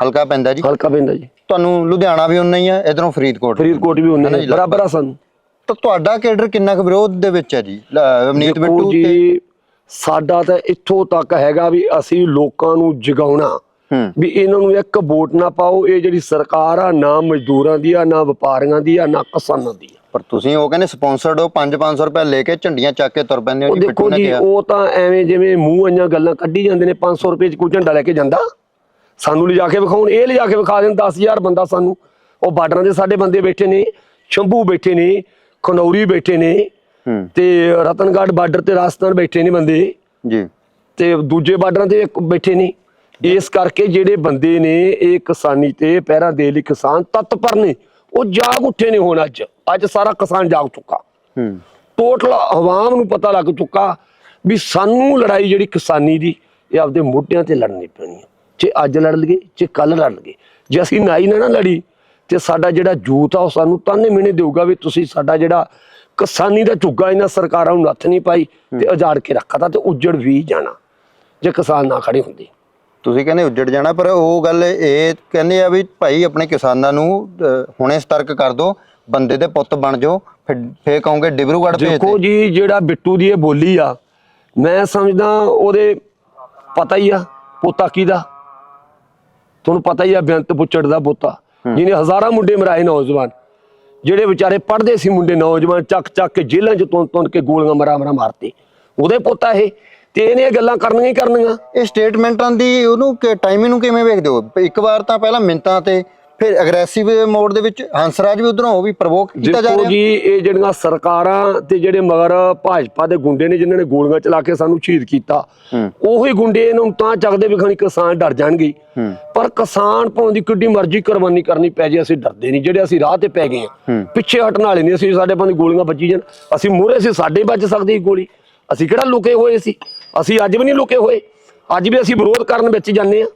Speaker 4: ਹਲਕਾ ਪੈਂਦਾ ਜੀ।
Speaker 2: ਹਲਕਾ ਪੈਂਦਾ ਜੀ।
Speaker 4: ਤੁਹਾਨੂੰ ਲੁਧਿਆਣਾ ਵੀ ਉਨਾ ਹੀ ਹੈ ਇਧਰੋਂ ਫਰੀਦਕੋਟ
Speaker 2: ਫਰੀਦਕੋਟ ਵੀ
Speaker 4: ਹੈ ਨਾ
Speaker 2: ਉਹਨੇ
Speaker 4: ਜੀ,
Speaker 2: ਬਰਾਬਰ ਆ ਸਾਨੂੰ।
Speaker 4: ਤਾਂ ਤੁਹਾਡਾ ਕੇਡਰ ਕਿੰਨਾ ਕੁ ਵਿਰੋਧ ਦੇ ਵਿੱਚ ਹੈ ਜੀ?
Speaker 2: ਦੇਖੋ
Speaker 4: ਬਿੱਟੂ ਤੇ
Speaker 2: ਸਾਡਾ ਤਾਂ ਇੱਥੋਂ ਤੱਕ ਹੈਗਾ ਵੀ ਅਸੀਂ ਲੋਕਾਂ ਨੂੰ ਜਗਾਉਣਾ। ਵੀ ਇਹਨਾਂ ਨੂੰ ਇੱਕ ਵੋਟ ਨਾ ਪਾਓ ਇਹ ਜਿਹੜੀ ਸਰਕਾਰ ਆ ਨਾ ਮਜ਼ਦੂਰਾਂ ਦੀ ਆ ਨਾ ਵਪਾਰੀਆਂ ਦੀ ਆ ਨਾ ਕਿਸਾਨਾਂ ਦੀ ਆ।
Speaker 4: ਪਰ ਤੁਸੀਂ ਉਹ ਕਹਿੰਦੇ ਸਪਾਂਸਰਡ ਹੋ 5-500 ਰੁਪਏ ਲੈ ਕੇ ਝੰਡੀਆਂ ਚੱਕ ਕੇ ਤੁਰ ਪੈਂਦੇ ਹੋ ਜੀ
Speaker 2: ਦੇਖੋ
Speaker 4: ਬਿੱਟੂ ਨੇ
Speaker 2: ਜੀ
Speaker 4: ਕਿਹਾ।
Speaker 2: ਉਹ ਤਾਂ ਐਵੇਂ ਜਿਵੇਂ ਮੂੰਹ ਆਈਆਂ ਗੱਲਾਂ ਕੱਢੀ ਜਾਂਦੇ ਨੇ 500 ਰੁਪਏ ਚ ਕੋਈ ਝੰਡਾ ਲੈ ਕੇ ਜਾਂਦਾ? ਸਾਨੂੰ ਲਿਜਾ ਕੇ ਵਿਖਾਉਣ ਇਹ ਲਿਜਾ ਕੇ ਵਿਖਾ ਦੇਣ 10000 ਬੰਦਾ ਸਾਨੂੰ। ਉਹ ਬਾਰਡਰਾਂ ਦੇ ਸਾਡੇ ਬੰਦੇ ਬੈਠੇ ਨੇ ਸ਼ੰਭੂ ਬੈਠੇ ਨੇ ਖਨੌਰੀ ਬੈਠੇ ਨੇ ਤੇ ਰਤਨਗੜ੍ਹ ਬਾਰਡਰ ਤੇ ਰਾਜਸਥਾਨ ਬੈਠੇ ਨੇ ਬੰਦੇ।
Speaker 4: ਜੀ।
Speaker 2: ਤੇ ਦੂਜੇ ਬਾਰਡਰਾਂ ਤੇ ਬੈਠੇ ਨੇ। ਇਸ ਕਰਕੇ ਜਿਹੜੇ ਬੰਦੇ ਨੇ ਇਹ ਕਿਸਾਨੀ ਤੇ ਪਹਿਰਾ ਦੇ ਲਈ ਕਿਸਾਨ ਤਤਪਰ ਨੇ। ਉਹ ਜਾਗ ਉੱਠੇ ਨੇ ਹੁਣ ਅੱਜ। ਅੱਜ ਸਾਰਾ ਕਿਸਾਨ ਜਾਗ ਚੁੱਕਾ।
Speaker 4: ਹੂੰ।
Speaker 2: ਟੋਟਲ ਆਵਾਮ ਨੂੰ ਪਤਾ ਲੱਗ ਚੁੱਕਾ ਵੀ ਸਾਨੂੰ ਲੜਾਈ ਜਿਹੜੀ ਕਿਸਾਨੀ ਦੀ ਇਹ ਆਪਦੇ ਮੋਢਿਆਂ ਤੇ ਲੜਨੀ ਪੈਣੀ ਹੈ ਜੇ ਅੱਜ ਲੜ ਲਈਏ ਜੇ ਕੱਲ ਲੜ ਲਈਏ। ਜੇ ਅਸੀਂ ਨਾਈ ਨਾ ਲੜੀ ਤੇ ਸਾਡਾ ਜਿਹੜਾ ਜੂਤ ਆ ਉਹ ਸਾਨੂੰ ਤਾਨੇ ਮਿਹਣੇ ਦੇਊਗਾ ਵੀ ਤੁਸੀਂ ਸਾਡਾ ਜਿਹੜਾ ਕਿਸਾਨੀ ਦਾ ਝੁੱਗਾ ਇਹਨਾਂ ਸਰਕਾਰਾਂ ਨੂੰ ਨੱਥ ਨਹੀਂ ਪਾਈ ਤੇ ਉਜਾੜ ਕੇ ਰੱਖਤਾ ਤੇ ਉੱਜੜ ਵੀ ਜਾਣਾ ਜੇ ਕਿਸਾਨ ਨਾ ਖੜੇ ਹੁੰਦੇ।
Speaker 4: ਤੁਸੀਂ ਕਹਿੰਦੇ ਉੱਜੜ ਜਾਣਾ ਪਰ ਉਹ ਗੱਲ ਇਹ ਕਹਿੰਦੇ ਆ ਵੀ ਭਾਈ ਆਪਣੇ ਕਿਸਾਨਾਂ ਨੂੰ ਹੁਣੇ ਸਤਰਕ ਕਰ ਦਿਓ ਬੰਦੇ ਦੇ ਪੁੱਤ ਬਣ ਜਾਓ ਫਿਰ ਫੇਰ ਕਹੋਗੇ ਡਿਬਰੂਗੜ੍ਹ ਭੇਜ
Speaker 2: ਦੇਖੋ
Speaker 4: ਦੇ।
Speaker 2: ਜੀ ਜਿਹੜਾ ਬਿੱਟੂ ਦੀ ਇਹ ਬੋਲੀ ਆ ਮੈਂ ਸਮਝਦਾ ਉਹਦੇ ਪਤਾ ਹੀ ਆ ਪੋਤਾ ਕਿਹਦਾ। ਤੁਹਾਨੂੰ ਪਤਾ ਹੀ ਆ ਬੇਅੰਤ ਪੁੱਛੜ ਦਾ ਪੋਤਾ। ਜਿਹਨੇ ਹਜ਼ਾਰਾਂ ਮੁੰਡੇ ਮਰਾਏ ਨੌਜਵਾਨ ਜਿਹੜੇ ਵਿਚਾਰੇ ਪੜ੍ਹਦੇ ਸੀ ਮੁੰਡੇ ਨੌਜਵਾਨ ਚੱਕ ਚੱਕ ਕੇ ਜੇਲ੍ਹਾਂ 'ਚ ਤੁੰਨ ਤੁੰਨ ਕੇ ਗੋਲੀਆਂ ਮਰਾ ਮਰਾ ਮਾਰਤੇ। ਉਹਦੇ ਪੋਤਾ ਇਹ। ਤੇ ਇਹਨੇ ਇਹ ਗੱਲਾਂ ਕਰਨੀਆਂ ਹੀ ਕਰਨੀਆਂ।
Speaker 4: ਇਹ ਸਟੇਟਮੈਂਟਾਂ ਦੀ ਉਹਨੂੰ ਟਾਈਮਿੰਗ ਨੂੰ ਕਿਵੇਂ ਵੇਖਦੇ ਹੋ? ਇੱਕ ਵਾਰ ਤਾਂ ਪਹਿਲਾਂ ਮਿੰਤਾਂ ਤੇ ਫਿਰ ਅਗਰੈਸਿਵ ਮੋਡ ਦੇ ਵਿੱਚ ਹੰਸਰਾਜ ਵੀ ਉਧਰੋਂ ਉਹ ਵੀ ਪ੍ਰਵੋਕ ਕੀਤਾ ਜਾ
Speaker 2: ਦੇਖੋ
Speaker 4: ਰਿਹਾ
Speaker 2: ਜੀ ਇਹ ਜਿਹੜੀਆਂ ਸਰਕਾਰਾਂ ਤੇ ਜਿਹੜੇ ਮਗਰ ਭਾਜਪਾ ਦੇ ਗੁੰਡੇ ਨੇ ਜਿਨ੍ਹਾਂ ਨੇ ਗੋਲੀਆਂ ਚਲਾ ਕੇ ਸਾਨੂੰ ਸ਼ਹੀਦ ਕੀਤਾ ਉਹੀ ਗੁੰਡੇ ਇਹਨਾਂ ਨੂੰ ਤਾਂ ਚੱਕਦੇ ਵੀ ਖਾਣੀ ਕਿਸਾਨ ਡਰ ਜਾਣਗੇ। ਪਰ ਕਿਸਾਨ ਭਾਵੇਂ ਦੀ ਕਿੱਡੀ ਮਰਜ਼ੀ ਕੁਰਬਾਨੀ ਕਰਨੀ ਪੈ ਜੇ ਅਸੀਂ ਡਰਦੇ ਨਹੀਂ। ਜਿਹੜੇ ਅਸੀਂ ਰਾਹ ਤੇ ਪੈ ਗਏ ਆ ਪਿੱਛੇ ਹਟਣ ਵਾਲੇ ਨਹੀਂ ਅਸੀਂ ਸਾਡੇ ਬੰਦੇ ਗੋਲੀਆਂ ਵੱਜੀ ਜਾਣ। ਅਸੀਂ ਮੂਹਰੇ ਸੀ ਸਾਡੇ ਵੱਜ ਸਕਦੀ ਗੋਲੀ। ਅਸੀਂ ਕਿਹੜਾ ਲੁਕੇ ਹੋਏ ਸੀ? ਅਸੀਂ ਅੱਜ ਵੀ ਨਹੀਂ ਲੁਕੇ ਹੋਏ। ਅੱਜ ਵੀ ਅਸੀਂ ਵਿਰੋਧ ਕਰਨ ਵਿੱਚ ਜਾਂਦੇ ਆ।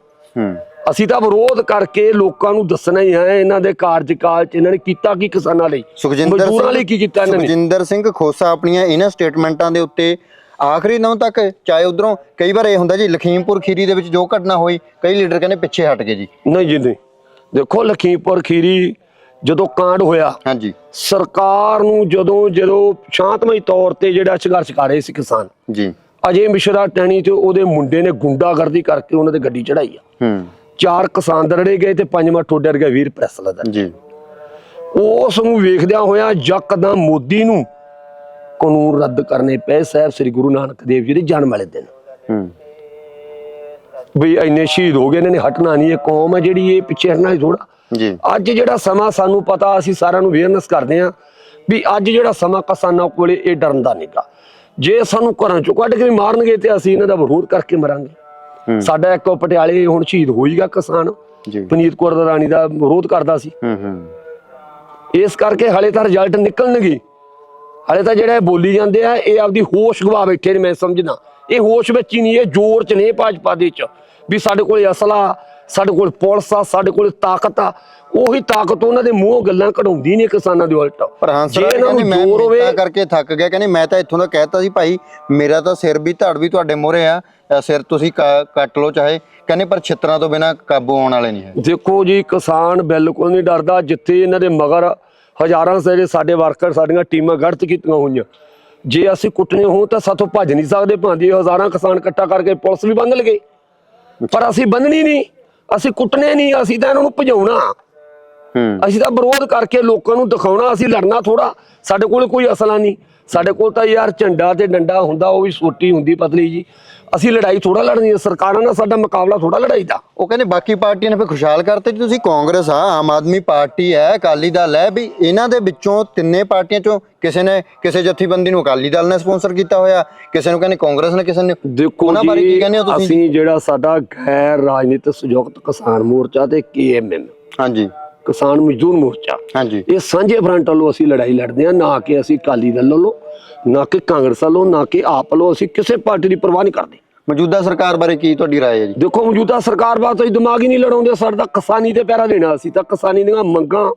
Speaker 2: ਅਸੀਂ ਤਾਂ ਵਿਰੋਧ ਕਰਕੇ ਲੋਕਾਂ ਨੂੰ ਦੱਸਣਾ ਹੀ ਹੈ ਇਹਨਾਂ ਦੇ ਕਾਰਜਕਾਲ ਚ ਇਹਨਾਂ ਨੇ ਕੀਤਾ ਕੀ ਕਿਸਾਨਾਂ ਲਈ?
Speaker 4: ਸੁਖਜਿੰਦਰ
Speaker 2: ਮਜ਼ਦੂਰਾਂ ਲਈ ਕੀ ਕੀਤਾ ਇਹਨਾਂ ਨੇ?
Speaker 4: ਸੁਖਜਿੰਦਰ ਸਿੰਘ ਖੋਸਾ ਆਪਣੀਆਂ ਇਹਨਾਂ ਸਟੇਟਮੈਂਟਾਂ ਦੇ ਉੱਤੇ ਆਖਰੀ ਦਮ ਤੱਕ ਚਾਹੇ ਉਧਰੋਂ ਕਈ ਵਾਰ ਇਹ ਹੁੰਦਾ ਜੀ ਲਖੀਮਪੁਰ ਖੀਰੀ ਦੇ ਵਿੱਚ ਜੋ ਘਟਨਾ ਹੋਈ ਕਈ ਲੀਡਰ ਕਹਿੰਦੇ ਪਿੱਛੇ ਹਟ ਗਏ ਜੀ।
Speaker 2: ਨਹੀਂ ਜੀ ਨਹੀਂ। ਦੇਖੋ ਲਖੀਮਪੁਰ ਖੀਰੀ ਜਦੋਂ ਕਾਂਡ ਹੋਇਆ
Speaker 4: ਹਾਂਜੀ।
Speaker 2: ਸਰਕਾਰ ਨੂੰ ਜਦੋਂ ਜਦੋਂ ਸ਼ਾਂਤਮਈ ਤੌਰ ਤੇ ਜਿਹੜਾ ਸੰਘਰਸ਼ ਕਰ ਰਹੇ ਸੀ ਕਿਸਾਨ
Speaker 4: ਜੀ।
Speaker 2: ਅਜੇ ਮਿਸ਼ਰਾ ਟੈਣੀ ਤੇ ਉਹਦੇ ਮੁੰਡੇ ਨੇ ਗੁੰਡਾਗਰਦੀ ਕਰਕੇ ਉਹਨਾਂ ਤੇ ਗੱਡੀ ਚੜਾਈ ਆ।
Speaker 4: ਹੂੰ।
Speaker 2: ਚਾਰ ਕਿਸਾਨ ਦਰੜੇ ਗਏ ਤੇ ਪੰਜਵਾਂ ਠੋਡਰ ਗਿਆ ਵੀਰ ਪ੍ਰੈਸ ਲਦਾ
Speaker 4: ਜੀ।
Speaker 2: ਉਸ ਨੂੰ ਵੇਖਦਿਆਂ ਹੋਇਆ ਯਕਦਮ ਮੋਦੀ ਨੂੰ ਕਾਨੂੰਨ ਰੱਦ ਕਰਨੇ ਪਏ। ਸਾਹਿਬ ਸ੍ਰੀ ਗੁਰੂ ਨਾਨਕ ਦੇਵ ਜੀ ਦੇ ਜਨਮ ਵਾਲੇ ਦਿਨ।
Speaker 4: ਹੂੰ।
Speaker 2: ਵੀ ਇੰਨੇ ਸ਼ਹੀਦ ਹੋ ਗਏ ਇਹਨਾਂ ਨੇ ਹਟਣਾ ਨਹੀਂ ਇਹ ਕੌਮ ਹੈ ਜਿਹੜੀ ਇਹ ਪਿੱਛੇ ਹਟਣਾ ਹੀ ਥੋੜਾ
Speaker 4: ਜੀ।
Speaker 2: ਅੱਜ ਜਿਹੜਾ ਸਮਾਂ ਸਾਨੂੰ ਪਤਾ ਅਸੀਂ ਸਾਰਿਆਂ ਨੂੰ ਅਵੇਅਰਨੈਸ ਕਰਦੇ ਹਾਂ ਵੀ ਅੱਜ ਜਿਹੜਾ ਸਮਾਂ ਕਿਸਾਨਾਂ ਕੋਲੇ ਇਹ ਡਰਨ ਦਾ ਨਹੀਂਗਾ ਜੇ ਸਾਨੂੰ ਘਰਾਂ ਚੋਂ ਕੱਢ ਕੇ ਮਾਰਨਗੇ ਤੇ ਅਸੀਂ ਇਹਨਾਂ ਦਾ ਵਿਰੋਧ ਕਰਕੇ ਮਰਾਂਗੇ। ਸਾਡਾ ਇੱਕ ਪਟਿਆਲੇ ਹੁਣ ਸ਼ਹੀਦ ਹੋਈਗਾ ਕਿਸਾਨ। ਪਨੀਤ ਕੌਰ ਦਾ ਰਾਣੀ ਦਾ ਵਿਰੋਧ ਕਰਦਾ ਸੀ। ਇਸ ਕਰਕੇ ਹਲੇ ਤਾਂ ਰਿਜ਼ਲਟ ਨਿਕਲਣਗੇ। ਹਲੇ ਤਾਂ ਜਿਹੜਾ ਬੋਲੀ ਜਾਂਦੇ ਆ ਇਹ ਆਪਦੀ ਹੋਸ਼ ਗਵਾ ਬੈਠੇ ਨੇ ਮੈਂ ਸਮਝਦਾ। ਇਹ ਹੋਸ਼ ਵਿੱਚ ਹੀ ਨਹੀਂ ਇਹ ਜ਼ੋਰ ਚ ਨੇ ਭਾਜਪਾ ਦੇ ਚ ਵੀ ਸਾਡੇ ਕੋਲ ਅਸਲਾ ਸਾਡੇ ਕੋਲ ਪੁਲਿਸ ਆ ਸਾਡੇ ਕੋਲ ਤਾਕਤ ਆ। ਉਹੀ ਤਾਕਤ ਉਹਨਾਂ ਦੇ ਮੂੰਹੋਂ ਗੱਲਾਂ ਕਢਾਉਂਦੀ ਨਹੀਂ ਕਿਸਾਨਾਂ ਦੇ ਉਲਟ।
Speaker 4: ਪਰ
Speaker 2: ਇਹਨਾਂ
Speaker 4: ਕਹਿੰਦੇ
Speaker 2: ਨੂੰ
Speaker 4: ਮੈਂ
Speaker 2: ਜ਼ੋਰ ਹੋਵੇ
Speaker 4: ਮਿੰਨਤਾਂ ਕਰਕੇ ਥੱਕ ਗਿਆ ਕਹਿੰਦੇ ਮੈਂ ਤਾਂ ਇੱਥੋਂ ਦਾ ਕਹਿਤਾ ਸੀ ਭਾਈ ਮੇਰਾ ਤਾਂ ਸਿਰ ਵੀ ਧੜ ਵੀ ਤੁਹਾਡੇ ਮੋਹਰੇ ਆ ਅ, ਸਿਰ ਤੁਸੀਂ ਕ- ਕੱਟ ਲਓ ਚਾਹੇ। ਕਹਿੰਦੇ ਪਰ ਛਿੱਤਰਾਂ ਤੋਂ ਬਿਨਾ ਕਾਬੂ ਆਉਣ ਵਾਲੇ ਨਹੀਂ ਹੈ
Speaker 2: ਦੇਖੋ ਜੀ ਕਿਸਾਨ ਬਿਲਕੁਲ ਨਹੀਂ ਡਰਦਾ ਜਿੱਥੇ ਇਹਨਾਂ ਦੇ ਮਗਰ ਹਜ਼ਾਰਾਂ ਸਾਡੇ ਵਰਕਰ ਸਾਡੀਆਂ ਟੀਮਾਂ ਗੜਤ ਕੀਤੀਆਂ ਹੋਈਆਂ। ਜੇ ਅਸੀਂ ਕੁੱਟਨੇ ਹੋਣ ਤਾਂ ਸਾਥੋਂ ਭੱਜ ਨਹੀਂ ਸਕਦੇ ਭਾਂਦੀ ਹਜ਼ਾਰਾਂ ਕਿਸਾਨ ਇਕੱਠਾ ਕਰਕੇ ਪੁਲਿਸ ਵੀ ਬੰਨ ਲਗੇ। ਪਰ ਅਸੀਂ ਬੰਨਣੀ ਨਹੀਂ। ਅਸੀਂ ਕੁੱਟਨੇ ਨਹੀਂ ਅਸੀਂ ਤਾਂ ਇਹਨਾਂ ਨੂੰ ਭਜਾਉਣਾ।
Speaker 4: ਹੂੰ
Speaker 2: ਅਸੀਂ ਤਾਂ ਵਿਰੋਧ ਕਰਕੇ ਲੋਕਾਂ ਨੂੰ ਦਿਖਾਉਣਾ ਅਸੀਂ ਲੜਨਾ ਥੋੜਾ ਸਾਡੇ ਕੋਲ ਕੋਈ ਅਸਲਾ ਨਹੀਂ। ਸਾਡੇ ਕੋਲ ਤਾਂ ਯਾਰ ਝੰਡਾ ਤੇ ਡੰਡਾ ਹੁੰਦਾ ਉਹ ਵੀ ਸੋਟੀ ਹੁੰਦੀ ਪਤਲੀ ਜੀ। ਅਸੀਂ ਲੜਾਈ ਥੋੜਾ ਲੜਨੀ ਹੈ ਸਰਕਾਰਾਂ ਨਾਲ ਸਾਡਾ ਮੁਕਾਬਲਾ ਥੋੜਾ ਲੜਾਈ ਦਾ।
Speaker 4: ਉਹ ਕਹਿੰਦੇ ਬਾਕੀ ਪਾਰਟੀਆਂ ਨੇ ਫਿਰ ਖੁਸ਼ਹਾਲ ਕਰਤੇ ਜੀ ਤੁਸੀਂ ਕਾਂਗਰਸ ਆ ਆਮ ਆਦਮੀ ਪਾਰਟੀ ਹੈ ਅਕਾਲੀ ਦਲ ਹੈ ਵੀ ਇਹਨਾਂ ਦੇ ਵਿੱਚੋਂ ਤਿੰਨੇ ਪਾਰਟੀਆਂ ਚੋਂ ਕਿਸੇ ਨੇ ਕਿਸੇ ਜਥੇਬੰਦੀ ਨੂੰ ਅਕਾਲੀ ਦਲ ਨੇ ਸਪਾਂਸਰ ਕੀਤਾ ਹੋਇਆ ਕਿਸੇ ਨੂੰ ਕਹਿੰਦੇ ਕਾਂਗਰਸ ਨੇ ਕਿਸੇ ਨੇ।
Speaker 2: ਦੇਖੋ
Speaker 4: ਉਹਨਾਂ ਬਾਰੇ ਕੀ
Speaker 2: ਜੀ
Speaker 4: ਕਹਿੰਦੇ ਹੋ ਤੁਸੀਂ?
Speaker 2: ਅਸੀਂ ਜਿਹੜਾ ਸਾਡਾ ਗੈਰ ਰਾਜਨੀਤਿਕ ਸੰਯੁਕਤ ਕਿਸਾਨ ਮੋਰਚਾ ਤੇ ਕੇਐਮਐਮ
Speaker 4: ਹਾਂਜੀ।
Speaker 2: ਕਿਸਾਨ ਮਜ਼ਦੂਰ ਮੋਰਚਾ
Speaker 4: ਹਾਂਜੀ
Speaker 2: ਇਹ ਸਾਂਝੇ ਫਰੰਟ ਵੱਲੋਂ ਅਸੀਂ ਲੜਾਈ ਲੜਦੇ ਹਾਂ ਨਾ ਕਿ ਅਸੀਂ ਅਕਾਲੀ ਦਲ ਵੱਲੋਂ ਨਾ ਕਿ ਕਾਂਗਰਸ ਵੱਲੋਂ ਨਾ ਕਿ ਆਪ ਵੱਲੋਂ ਅਸੀਂ ਕਿਸੇ ਪਾਰਟੀ ਦੀ ਪਰਵਾਹ ਨਹੀਂ ਕਰਦੇ
Speaker 4: ਮੌਜੂਦਾ ਸਰਕਾਰ ਬਾਰੇ ਕੀ ਤੁਹਾਡੀ رائے ਹੈ ਜੀ
Speaker 2: ਦੇਖੋ ਮੌਜੂਦਾ ਸਰਕਾਰ ਬਾਤ ਤੁਸੀਂ ਦਿਮਾਗ ਹੀ ਨਹੀਂ ਲੜਾਉਂਦੇ ਸਾਡਾ ਕਿਸਾਨੀ ਤੇ ਪੈਰਾ ਦੇਣਾ ਅਸੀਂ ਤਾਂ ਕਿਸਾਨੀ ਦੀਆਂ ਮੰਗਾਂ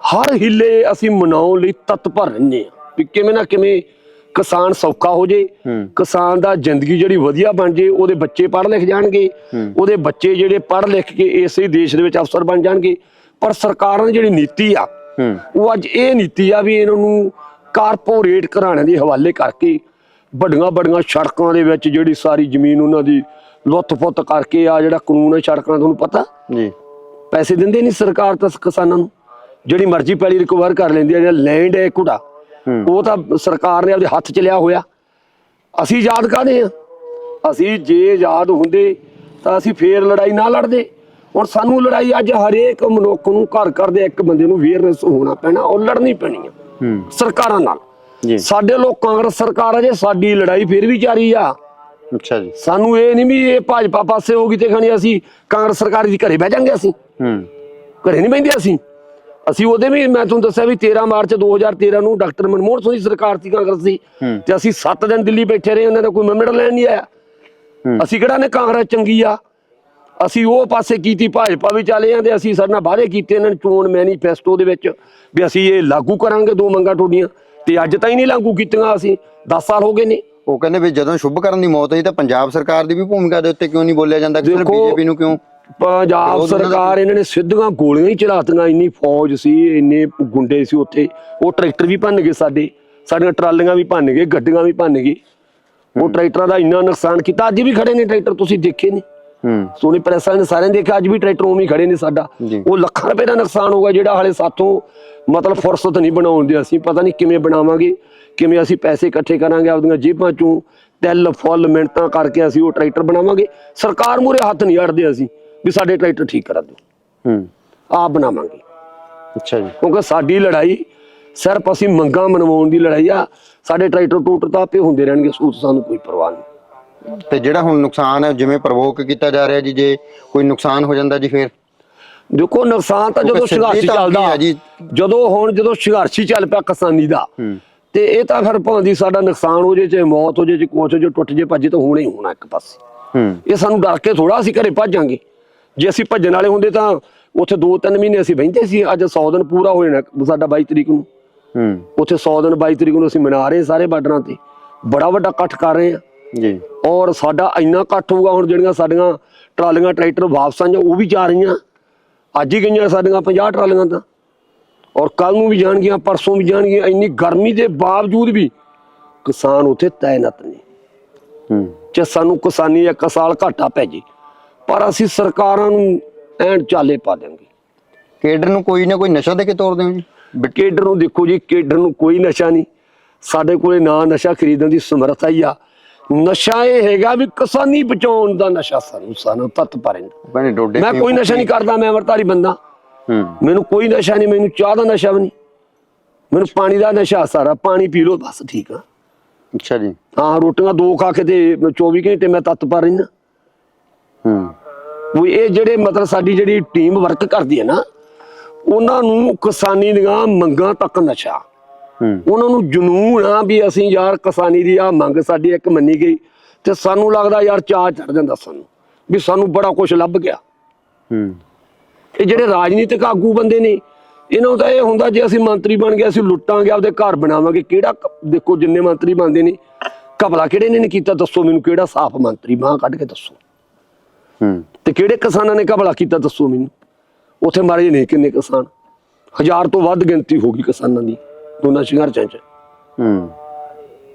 Speaker 2: ਹਰ ਹਿੱਲੇ ਅਸੀਂ ਮਨਾਉਣ ਲਈ ਤਤਪਰ ਰਹਿੰਦੇ ਹਾਂ ਵੀ ਕਿਵੇਂ ਨਾ ਕਿਵੇਂ ਕਿਸਾਨ ਸੌਖਾ ਹੋ ਜੇ ਕਿਸਾਨ ਦਾ ਜ਼ਿੰਦਗੀ ਜਿਹੜੀ ਵਧੀਆ ਬਣ ਜੇ ਉਹਦੇ ਬੱਚੇ ਪੜ੍ਹ ਲਿਖ ਜਾਣਗੇ ਉਹਦੇ ਬੱਚੇ ਜਿਹੜੇ ਪੜ੍ਹ ਲਿਖ ਕੇ ਇਸੇ ਦੇਸ਼ ਦੇ ਵਿੱਚ ਅਫਸਰ ਬਣ ਜਾਣਗੇ ਪਰ ਸਰਕਾਰਾਂ ਦੀ ਜਿਹੜੀ ਨੀਤੀ ਆ ਉਹ ਅੱਜ ਇਹ ਨੀਤੀ ਆ ਵੀ ਇਹਨਾਂ ਨੂੰ ਕਾਰਪੋਰੇਟ ਘਰਾਣਿਆਂ ਦੇ ਹਵਾਲੇ ਕਰਕੇ ਵੱਡੀਆਂ ਵੱਡੀਆਂ ਸੜਕਾਂ ਦੇ ਵਿੱਚ ਜਿਹੜੀ ਸਾਰੀ ਜ਼ਮੀਨ ਉਹਨਾਂ ਦੀ ਲੁੱਟ-ਫੁੱਟ ਕਰਕੇ ਆ ਜਿਹੜਾ ਕਾਨੂੰਨ ਹੈ ਸੜਕਾਂ ਤੁਹਾਨੂੰ ਪਤਾ?
Speaker 4: ਜੀ।
Speaker 2: ਪੈਸੇ ਦਿੰਦੇ ਨਹੀਂ ਸਰਕਾਰ ਤਾਂ ਕਿਸਾਨਾਂ ਨੂੰ। ਜਿਹੜੀ ਮਰਜ਼ੀ ਪੈਲੀ ਰਿਕਵਰ ਕਰ ਲੈਂਦੀ ਹੈ ਜਿਹੜਾ ਲੈਂਡ ਹੈ ਕੁੜਾ ਉਹ ਤਾਂ ਸਰਕਾਰ ਨੇ ਆਪਦੇ ਹੱਥ ਚ ਲਿਆ ਹੋਇਆ। ਅਸੀਂ ਯਾਦ ਕਾਹਦੇ ਆ? ਅਸੀਂ ਜੇ ਆਜ਼ਾਦ ਹੁੰਦੇ ਤਾਂ ਅਸੀਂ ਫੇਰ ਲੜਾਈ ਨਾ ਲੜਦੇ। ਹੁਣ ਸਾਨੂੰ ਲੜਾਈ ਅੱਜ ਹਰੇਕ ਮਨੁੱਖ ਨੂੰ ਘਰ ਘਰ ਦੇ ਇੱਕ ਬੰਦੇ ਨੂੰ ਅਵੇਅਰਨੈਸ ਹੋਣਾ ਪੈਣਾ ਉਹ ਲੜਨੀ ਪੈਣੀ ਆ। ਸਰਕਾਰਾਂ ਨਾਲ।
Speaker 4: ਜੀ।
Speaker 2: ਸਾਡੇ ਲੋਕ ਕਾਂਗਰਸ ਸਰਕਾਰ ਆ ਜੇ ਸਾਡੀ ਲੜਾਈ ਫੇਰ ਵੀ ਜਾਰੀ ਆ।
Speaker 4: ਅੱਛਾ ਜੀ।
Speaker 2: ਸਾਨੂੰ ਇਹ ਨਹੀਂ ਵੀ ਇਹ ਭਾਜਪਾ ਪਾਸੇ ਹੋਗੀ ਤੇ ਖਾਣੀ ਅਸੀਂ ਕਾਂਗਰਸ ਸਰਕਾਰ ਦੀ ਘਰੇ ਬਹਿ ਜਾਂਗੇ ਅਸੀਂ।
Speaker 4: ਹੂੰ।
Speaker 2: ਘਰੇ ਨਹੀਂ ਬੈਂਦੇ ਅਸੀਂ। ਅਸੀਂ ਉਹਦੇ ਵੀ ਮੈਂ ਤੁਹਾਨੂੰ ਦੱਸਿਆ ਵੀ 13 ਮਾਰਚ 2013 ਨੂੰ ਡਾਕਟਰ ਮਨਮੋਹਨ ਸਿੰਘ ਦੀ ਸਰਕਾਰ ਸੀ ਕਾਂਗਰਸ ਦੀ। ਤੇ ਅਸੀਂ 7 ਦਿਨ ਦਿੱਲੀ ਬੈਠੇ ਰਹੇ ਉਹਨਾਂ ਦਾ ਕੋਈ ਮੈਂਬਰ ਲੈਣ ਨਹੀਂ ਆਇਆ। ਅਸੀਂ ਕਿਹੜਾ ਨੇ ਕਾਂਗਰਸ ਚੰਗੀ ਆ? ਅਸੀਂ ਉਹ ਪਾਸੇ ਕੀਤੀ ਭਾਜਪਾ ਵੀ ਚੱਲੇ ਜਾਂਦੇ ਅਸੀਂ ਸਾਡੇ ਨਾਲ ਵਾਅਦੇ ਕੀਤੇ ਇਹਨਾਂ ਨੇ ਚੋਣ ਮੈਨੀਫੈਸਟੋ ਦੇ ਵਿੱਚ ਵੀ ਅਸੀਂ ਇਹ ਲਾਗੂ ਕਰਾਂਗੇ ਦੋ ਮੰਗਾਂ ਤੁਹਾਡੀਆਂ ਤੇ ਅੱਜ ਤਾਈਂ ਨਹੀਂ ਲਾਗੂ ਕੀਤੀਆਂ ਅਸੀਂ 10 ਸਾਲ ਹੋ ਗਏ ਨੇ।
Speaker 4: ਉਹ ਕਹਿੰਦੇ ਵੀ ਜਦੋਂ ਸ਼ੁਭਕਰਨ ਦੀ ਮੌਤ ਹੋਈ ਤਾਂ ਪੰਜਾਬ ਸਰਕਾਰ ਦੀ ਵੀ ਭੂਮਿਕਾ ਦੇ ਉੱਤੇ ਕਿਉਂ ਨਹੀਂ ਬੋਲਿਆ ਜਾਂਦਾ? ਕਿ ਸਿਰਫ ਬੀਜੇਪੀ ਨੂੰ ਕਿਉਂ?
Speaker 2: ਪੰਜਾਬ ਸਰਕਾਰ ਇਹਨਾਂ ਨੇ ਸਿੱਧੀਆਂ ਗੋਲੀਆਂ ਹੀ ਚਲਾਤੀਆਂ ਇੰਨੀ ਫੌਜ ਸੀ ਇੰਨੇ ਗੁੰਡੇ ਸੀ ਉੱਥੇ ਉਹ ਟਰੈਕਟਰ ਵੀ ਭੰਨ ਗਏ ਸਾਡੇ ਸਾਡੀਆਂ ਟਰਾਲੀਆਂ ਵੀ ਭੰਨ ਗਏ ਗੱਡੀਆਂ ਵੀ ਭੰਨ ਗਏ ਉਹ ਟਰੈਕਟਰਾਂ ਦਾ ਇੰਨਾ ਨੁਕਸਾਨ ਕੀਤਾ ਅੱਜ ਵੀ ਖੜੇ ਨੇ ਟਰੈਕਟਰ ਤੁਸੀਂ ਦੇਖੇ ਨੇ।
Speaker 4: ਹੂੰ
Speaker 2: ਸੋਨੀ ਪ੍ਰੈਸਾਂ ਨੇ ਸਾਰਿਆਂ ਦੇਖਿਆ ਅੱਜ ਵੀ ਟਰੈਕਟਰ ਉਵੇਂ ਹੀ ਖੜੇ ਨੇ ਸਾਡਾ। ਉਹ ਲੱਖਾਂ ਰੁਪਏ ਦਾ ਨੁਕਸਾਨ ਹੋਗਾ ਜਿਹੜਾ ਹਾਲੇ ਸਾਥੋਂ ਮਤਲਬ ਫੁਰਸਤ ਨਹੀਂ ਬਣਾਉਣ ਦੇ ਅਸੀਂ ਪਤਾ ਨਹੀਂ ਕਿਵੇਂ ਬਣਾਵਾਂਗੇ ਕਿਵੇਂ ਅਸੀਂ ਪੈਸੇ ਇਕੱਠੇ ਕਰਾਂਗੇ ਆਪਦੀਆਂ ਜੇਬਾਂ ਚੋਂ ਤਿਲ ਫੁੱਲ ਮਿੰਟਾਂ ਕਰਕੇ ਅਸੀਂ ਉਹ ਟਰੈਕਟਰ ਬਣਾਵਾਂਗੇ। ਸਰਕਾਰ ਮੂਰੇ ਹੱਥ ਨਹੀਂ ਅੜਦੇ ਅਸੀਂ ਵੀ ਸਾਡੇ ਟਰੈਕਟਰ ਠੀਕ ਕਰਾ ਦਿਓ।
Speaker 4: ਹੂੰ।
Speaker 2: ਆਪ ਬਣਾਵਾਂਗੇ।
Speaker 4: ਅੱਛਾ ਜੀ।
Speaker 2: ਕਿਉਂਕਿ ਸਾਡੀ ਲੜਾਈ ਸਿਰਫ ਅਸੀਂ ਮੰਗਾਂ ਮਨਵਾਉਣ ਦੀ ਲੜਾਈ ਆ। ਸਾਡੇ ਟਰੈਕਟਰ ਟੂਟ ਤਾਂ ਆਪੇ ਹੁੰਦੇ ਰਹਿਣਗੇ ਸੂਤ ਸਾਨੂੰ ਕੋਈ ਪਰਵਾਹ ਨਹੀਂ।
Speaker 4: ਤੇ ਜਿਹੜਾ ਹੁਣ ਨੁਕਸਾਨ ਹੈ ਜਿਵੇਂ ਪ੍ਰਵੋਕ ਕੀਤਾ ਜਾ ਰਿਹਾ ਜੀ ਜੇ ਕੋਈ ਨੁਕਸਾਨ ਹੋ ਜਾਂਦਾ ਜੀ ਫੇਰ?
Speaker 2: ਦੇਖੋ ਨੁਕਸਾਨ ਤਾਂ ਜਦੋਂ ਸੰਘਰਸ਼ ਚੱਲਦਾ
Speaker 4: ਜੀ।
Speaker 2: ਜਦੋਂ ਹੁਣ ਜਦੋਂ ਸੰਘਰਸ਼ ਚੱਲ ਪਿਆ ਕਿਸਾਨੀ ਦਾ ਤੇ ਇਹ ਤਾਂ ਫਿਰ ਭਾਂਦੀ ਸਾਡਾ ਨੁਕਸਾਨ ਹੋ ਜੇ ਚਾਹੇ ਮੌਤ ਹੋ ਜੇ ਚਾਹੇ ਕੁਛ ਜੇ ਟੁੱਟ ਜੇ ਭੱਜੇ ਤਾਂ ਹੋਣਾ ਹੀ ਹੋਣਾ ਇੱਕ ਪਾਸੇ। ਇਹ ਸਾਨੂੰ ਡਰ ਕੇ ਥੋੜਾ ਅਸੀਂ ਘਰੇ ਭੱਜਾਂਗੇ। ਜੇ ਅਸੀਂ ਭੱਜਣ ਵਾਲੇ ਹੁੰਦੇ ਤਾਂ ਉੱਥੇ 2-3 ਮਹੀਨੇ ਅਸੀਂ ਬਹਿੰਦੇ ਸੀ ਅੱਜ 100 ਦਿਨ ਪੂਰਾ ਹੋ ਜਾਣਾ ਸਾਡਾ 22 ਤਰੀਕ ਨੂੰ।
Speaker 4: ਹੂੰ।
Speaker 2: ਉੱਥੇ 100 ਦਿਨ 22 ਤਰੀਕ ਨੂੰ ਅਸੀਂ ਮਨਾ ਰਹੇ ਸਾਰੇ ਬਾਰਡਰਾਂ ਤੇ। ਬੜਾ ਵੱਡਾ ਇਕੱਠ ਕਰ ਰਹੇ ਆ
Speaker 4: ਜੀ।
Speaker 2: ਔਰ ਸਾਡਾ ਇੰਨਾ ਇਕੱਠ ਹੋਊਗਾ ਹੁਣ ਜਿਹੜੀਆਂ ਸਾਡੀਆਂ ਟਰਾਲੀਆਂ ਟਰੈਕਟਰ ਵਾਪਸ ਆਈਆਂ ਉਹ ਵੀ ਜਾ ਰਹੀਆਂ। ਅੱਜ ਹੀ ਗਈਆਂ ਸਾਡੀਆਂ 50 ਟਰਾਲੀਆਂ ਤਾਂ। ਔਰ ਕੱਲ ਨੂੰ ਵੀ ਜਾਣਗੀਆਂ ਪਰਸੋਂ ਵੀ ਜਾਣਗੀਆਂ ਇੰਨੀ ਗਰਮੀ ਦੇ ਬਾਵਜੂਦ ਵੀ ਕਿਸਾਨ ਉੱਥੇ ਤਾਇਨਾਤ ਨੇ।
Speaker 4: ਹੂੰ।
Speaker 2: ਜੇ ਸਾਨੂੰ ਕਿਸਾਨੀ ਇੱਕ ਸਾਲ ਘਾਟਾ ਪੈ ਜੇ ਪਰ ਅਸੀਂ ਸਰਕਾਰਾਂ ਨੂੰ ਐਨ ਚਾਲੇ ਪਾ ਦੇਵਾਂਗੇ
Speaker 4: ਕੇਡਰ ਨੂੰ ਕੋਈ ਨਾ ਕੋਈ ਨਸ਼ਾ ਦੇ ਕੇ ਤੋਰਦੇ ਹੋ ਜੀ
Speaker 2: ਕੇਡਰ ਨੂੰ ਦੇਖੋ ਜੀ ਕੇਡਰ ਨੂੰ ਕੋਈ ਨਸ਼ਾ ਨਹੀਂ। ਸਾਡੇ ਕੋਲੇ ਨਾ ਨਸ਼ਾ ਖਰੀਦਣ ਦੀ ਸਮਰੱਥਾ ਹੀ ਆ। ਨਸ਼ਾ ਇਹ ਹੈਗਾ ਵੀ ਕਿਸਾਨੀ ਬਚਾਉਣ ਦਾ ਨਸ਼ਾ ਸਾਨੂੰ ਸਾਨੂੰ ਤਤ ਪਰਿੰਦ
Speaker 4: ਕਹਿੰਦੇ ਡੋਡੇ
Speaker 2: ਮੈਂ ਕੋਈ ਨਸ਼ਾ ਨਹੀਂ ਕਰਦਾ ਮੈਂ ਅਮਰਤਾਰੀ ਬੰਦਾ।
Speaker 4: ਹੂੰ।
Speaker 2: ਮੈਨੂੰ ਕੋਈ ਨਸ਼ਾ ਨਹੀਂ ਮੈਨੂੰ ਚਾਹ ਦਾ ਨਸ਼ਾ ਵੀ ਨਹੀਂ। ਮੈਨੂੰ ਪਾਣੀ ਦਾ ਨਸ਼ਾ ਸਾਰਾ ਪਾਣੀ ਪੀ ਲਓ ਬਸ ਠੀਕ ਆ।
Speaker 4: ਅੱਛਾ ਜੀ।
Speaker 2: ਹਾਂ ਰੋਟੀਆਂ ਦੋ ਖਾ ਕੇ ਤੇ 24 ਘੰਟੇ ਮੈਂ ਤਤ ਪਾ ਰਹਿਣਾ
Speaker 4: ਹੂੰ।
Speaker 2: ਵੀ ਇਹ ਜਿਹੜੇ ਮਤਲਬ ਸਾਡੀ ਜਿਹੜੀ ਟੀਮ ਵਰਕ ਕਰਦੀ ਹੈ ਨਾ ਉਹਨਾਂ ਨੂੰ ਕਿਸਾਨੀ ਦੀਆਂ ਮੰਗਾਂ ਤੱਕ ਨਸ਼ਾ। ਉਹਨਾਂ ਨੂੰ ਜਨੂਨ ਆ ਵੀ ਅਸੀਂ ਯਾਰ ਕਿਸਾਨੀ ਦੀ ਆ ਮੰਗ ਸਾਡੀ ਇੱਕ ਮੰਨੀ ਗਈ ਤੇ ਸਾਨੂੰ ਲੱਗਦਾ ਯਾਰ ਚਾਹ ਚੜ ਜਾਂਦਾ ਸਾਨੂੰ ਵੀ ਸਾਨੂੰ ਬੜਾ ਕੁਝ ਲੱਭ ਗਿਆ।
Speaker 4: ਹੂੰ।
Speaker 2: ਇਹ ਜਿਹੜੇ ਰਾਜਨੀਤਿਕ ਆਗੂ ਬੰਦੇ ਨੇ ਇਹਨਾਂ ਨੂੰ ਤਾਂ ਇਹ ਹੁੰਦਾ ਜੇ ਅਸੀਂ ਮੰਤਰੀ ਬਣ ਗਏ ਅਸੀਂ ਲੁੱਟਾਂਗੇ ਆਪਦੇ ਘਰ ਬਣਾਵਾਂਗੇ ਕਿਹੜਾ ਦੇਖੋ ਜਿੰਨੇ ਮੰਤਰੀ ਬਣਦੇ ਨੇ ਕਪਲਾ ਕਿਹੜੇ ਨੇ ਕੀਤਾ ਦੱਸੋ ਮੈਨੂੰ ਕਿਹੜਾ ਸਾਫ਼ ਮੰਤਰੀ ਬਾਹ ਕੱਢ ਕੇ ਦੱਸੋ।
Speaker 4: ਹੂੰ।
Speaker 2: ਤੇ ਕਿਹੜੇ ਕਿਸਾਨਾਂ ਨੇ ਕਪਲਾ ਕੀਤਾ ਦੱਸੋ ਮੈਨੂੰ। ਉੱਥੇ ਮਾਰੇ ਨੇ ਕਿੰਨੇ ਕਿਸਾਨ। ਹਜ਼ਾਰ ਤੋਂ ਵੱਧ ਗਿਣਤੀ ਹੋ ਗਈ ਕਿਸਾਨਾਂ ਦੀ। ਦੋਨਾਂ ਸੰਘਰਸ਼ਾਂ 'ਚ
Speaker 4: ਹੂੰ।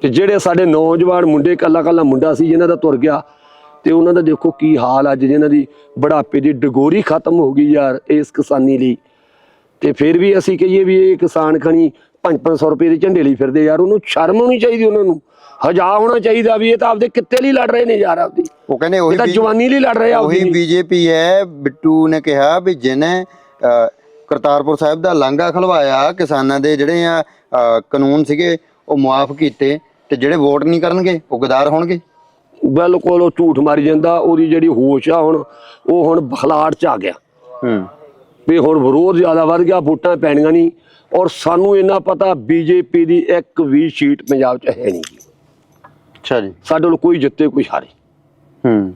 Speaker 2: ਤੇ ਜਿਹੜੇ ਸਾਡੇ ਨੌਜਵਾਨ ਮੁੰਡੇ ਕੱਲਾ ਕੱਲਾ ਮੁੰਡਾ ਸੀ ਜਿਨ੍ਹਾਂ ਦਾ ਤੁਰ ਗਿਆ ਤੇ ਉਹਨਾਂ ਦਾ ਦੇਖੋ ਕੀ ਹਾਲ ਅੱਜ ਜਿਨ੍ਹਾਂ ਦੀ ਬੁਢਾਪੇ ਦੀ ਡਗੋਰੀ ਖਤਮ ਹੋ ਗਈ ਯਾਰ ਇਸ ਕਿਸਾਨੀ ਲਈ। ਤੇ ਫਿਰ ਵੀ ਅਸੀਂ ਕਹੀਏ ਵੀ ਇਹ ਕਿਸਾਨ ਖਣੀ 5-500 ਰੁਪਏ ਦੇ ਝੰਡੇ ਲਈ ਫਿਰਦੇ ਯਾਰ ਉਹਨੂੰ ਸ਼ਰਮ ਹੋਣੀ ਚਾਹੀਦੀ ਉਹਨਾਂ ਨੂੰ। ਹਜਾ ਹੋਣਾ ਚਾਹੀਦਾ ਵੀ ਇਹ ਤਾਂ ਆਪਦੇ ਕਿੱਤੇ ਲਈ ਲੜ ਰਹੇ ਨੇ ਯਾਰ ਆਪਦੀ।
Speaker 4: ਉਹ ਕਹਿੰਦੇ ਉਹੀ
Speaker 2: ਤਾਂ ਜਵਾਨੀ ਲਈ ਲੜ ਰਹੇ ਆ
Speaker 4: ਉਹੀ ਬੀਜੇਪੀ ਹੈ ਬਿੱਟੂ ਨੇ ਕਿਹਾ ਵੀ ਜਿਹਨੇ ਕਰਤਾਰਪੁਰ ਸਾਹਿਬ ਦਾ ਲਾਂਘਾ ਖਲਵਾਇਆ ਕਿਸਾਨਾਂ ਦੇ ਜਿਹੜੇ ਆ ਅ, ਕਾਨੂੰਨ ਸੀਗੇ ਉਹ ਮੁਆਫ ਕੀਤੇ ਤੇ ਜਿਹੜੇ ਵੋਟ ਨਹੀਂ ਕਰਨਗੇ ਉਹ ਗਦਾਰ ਹੋਣਗੇ?
Speaker 2: ਬਿਲਕੁਲ ਉਹ ਝੂਠ ਮਾਰੀ ਜਾਂਦਾ ਉਹਦੀ ਜਿਹੜੀ ਹੋਸ਼ ਆ ਹੁਣ ਉਹ ਹੁਣ ਬਖਲਾੜ ਚ ਆ ਗਿਆ।
Speaker 4: ਹੂੰ।
Speaker 2: ਵੀ ਹੁਣ ਵਿਰੋਧ ਜ਼ਿਆਦਾ ਵੱਧ ਗਿਆ ਵੋਟਾਂ ਪੈਣੀਆਂ ਨਹੀਂ ਔਰ ਸਾਨੂੰ ਇੰਨਾ ਪਤਾ ਬੀਜੇਪੀ ਦੀ ਇੱਕ ਵੀ ਸੀਟ ਪੰਜਾਬ 'ਚ ਹੈ ਨਹੀਂ।
Speaker 4: ਅੱਛਾ ਜੀ।
Speaker 2: ਸਾਡੇ ਕੋਲ ਕੋਈ ਜਿੱਤੇ ਕੋਈ ਹਾਰੇ।
Speaker 4: ਹੂੰ।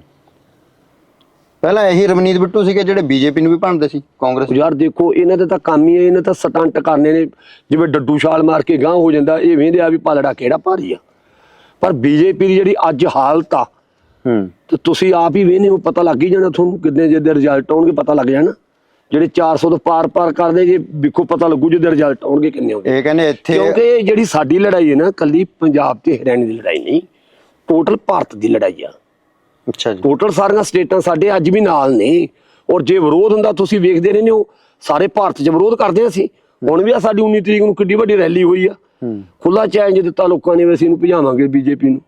Speaker 4: ਪਹਿਲਾਂ ਇਹੀ ਰਵਨੀਤ ਬਿੱਟੂ ਸੀਗੇ ਜਿਹੜੇ ਬੀਜੇਪੀ ਨੂੰ ਵੀ ਭੰਡਦੇ ਸੀ ਕਾਂਗਰਸ
Speaker 2: ਯਾਰ ਦੇਖੋ ਇਹਨਾਂ ਦੇ ਤਾਂ ਕੰਮ ਹੀ ਹੈ ਇਹਨਾਂ ਤਾਂ ਸਟੰਟ ਕਰਨੇ ਨੇ। ਜਿਵੇਂ ਡੱਡੂ ਛਾਲ ਮਾਰ ਕੇ ਗਾਂਹ ਹੋ ਜਾਂਦਾ ਇਹ ਵੇਂਦੇ ਆ ਵੀ ਪਾਲੜਾ ਕਿਹੜਾ ਭਾਰੀ ਆ। ਪਰ ਬੀਜੇਪੀ ਦੀ ਜਿਹੜੀ ਅੱਜ ਹਾਲਤ ਆ
Speaker 4: ਹੂੰ।
Speaker 2: ਤੇ ਤੁਸੀਂ ਆਪ ਹੀ ਵੇਨੇ ਹੋ ਪਤਾ ਲੱਗ ਹੀ ਜਾਣਾ ਤੁਹਾਨੂੰ ਕਿੰਨੇ ਜਿਹਦੇ ਰਿਜ਼ਲਟ ਆਉਣਗੇ ਪਤਾ ਲੱਗ ਜਾਣਾ। ਜਿਹੜੇ 400 ਤੋਂ ਪਾਰ ਪਾਰ ਕਰਦੇ ਜੇ ਵੇਖੋ ਪਤਾ ਲੱਗੂ ਜਿਹਦੇ ਰਿਜ਼ਲਟ ਆਉਣਗੇ ਕਿੰਨੇ ਆਉਣਗੇ।
Speaker 4: ਇਹ ਕਹਿੰਦੇ ਇੱਥੇ
Speaker 2: ਕਿਉਂਕਿ ਜਿਹੜੀ ਸਾਡੀ ਲੜਾਈ ਹੈ ਨਾ ਕੱਲੀ ਪੰਜਾਬ ਤੇ ਹਰਿਆਣੇ ਦੀ ਲੜਾਈ ਨਹੀਂ ਟੋਟਲ ਭਾਰਤ ਦੀ ਲੜਾਈ ਆ।
Speaker 4: ਅੱਛਾ ਜੀ।
Speaker 2: ਟੋਟਲ ਸਾਰੀਆਂ ਸਟੇਟਾਂ ਸਾਡੇ ਅੱਜ ਵੀ ਨਾਲ ਨੇ। ਔਰ ਜੇ ਵਿਰੋਧ ਹੁੰਦਾ ਤੁਸੀਂ ਵੇਖਦੇ ਰਹਿੰਦੇ ਹੋ ਸਾਰੇ ਭਾਰਤ 'ਚ ਵਿਰੋਧ ਕਰਦੇ ਅਸੀਂ। ਹੁਣ ਵੀ ਆ ਸਾਡੀ 19 ਤਰੀਕ ਨੂੰ ਕਿੱਡੀ ਵੱਡੀ ਰੈਲੀ ਹੋਈ ਆ। ਖੁੱਲਾ ਚੈਲੰਜ ਦਿੱਤਾ ਲੋਕਾਂ ਨੇ ਵੀ ਅਸੀਂ ਇਹਨੂੰ ਭਜਾਵਾਂਗੇ ਬੀਜੇਪੀ ਨੂੰ।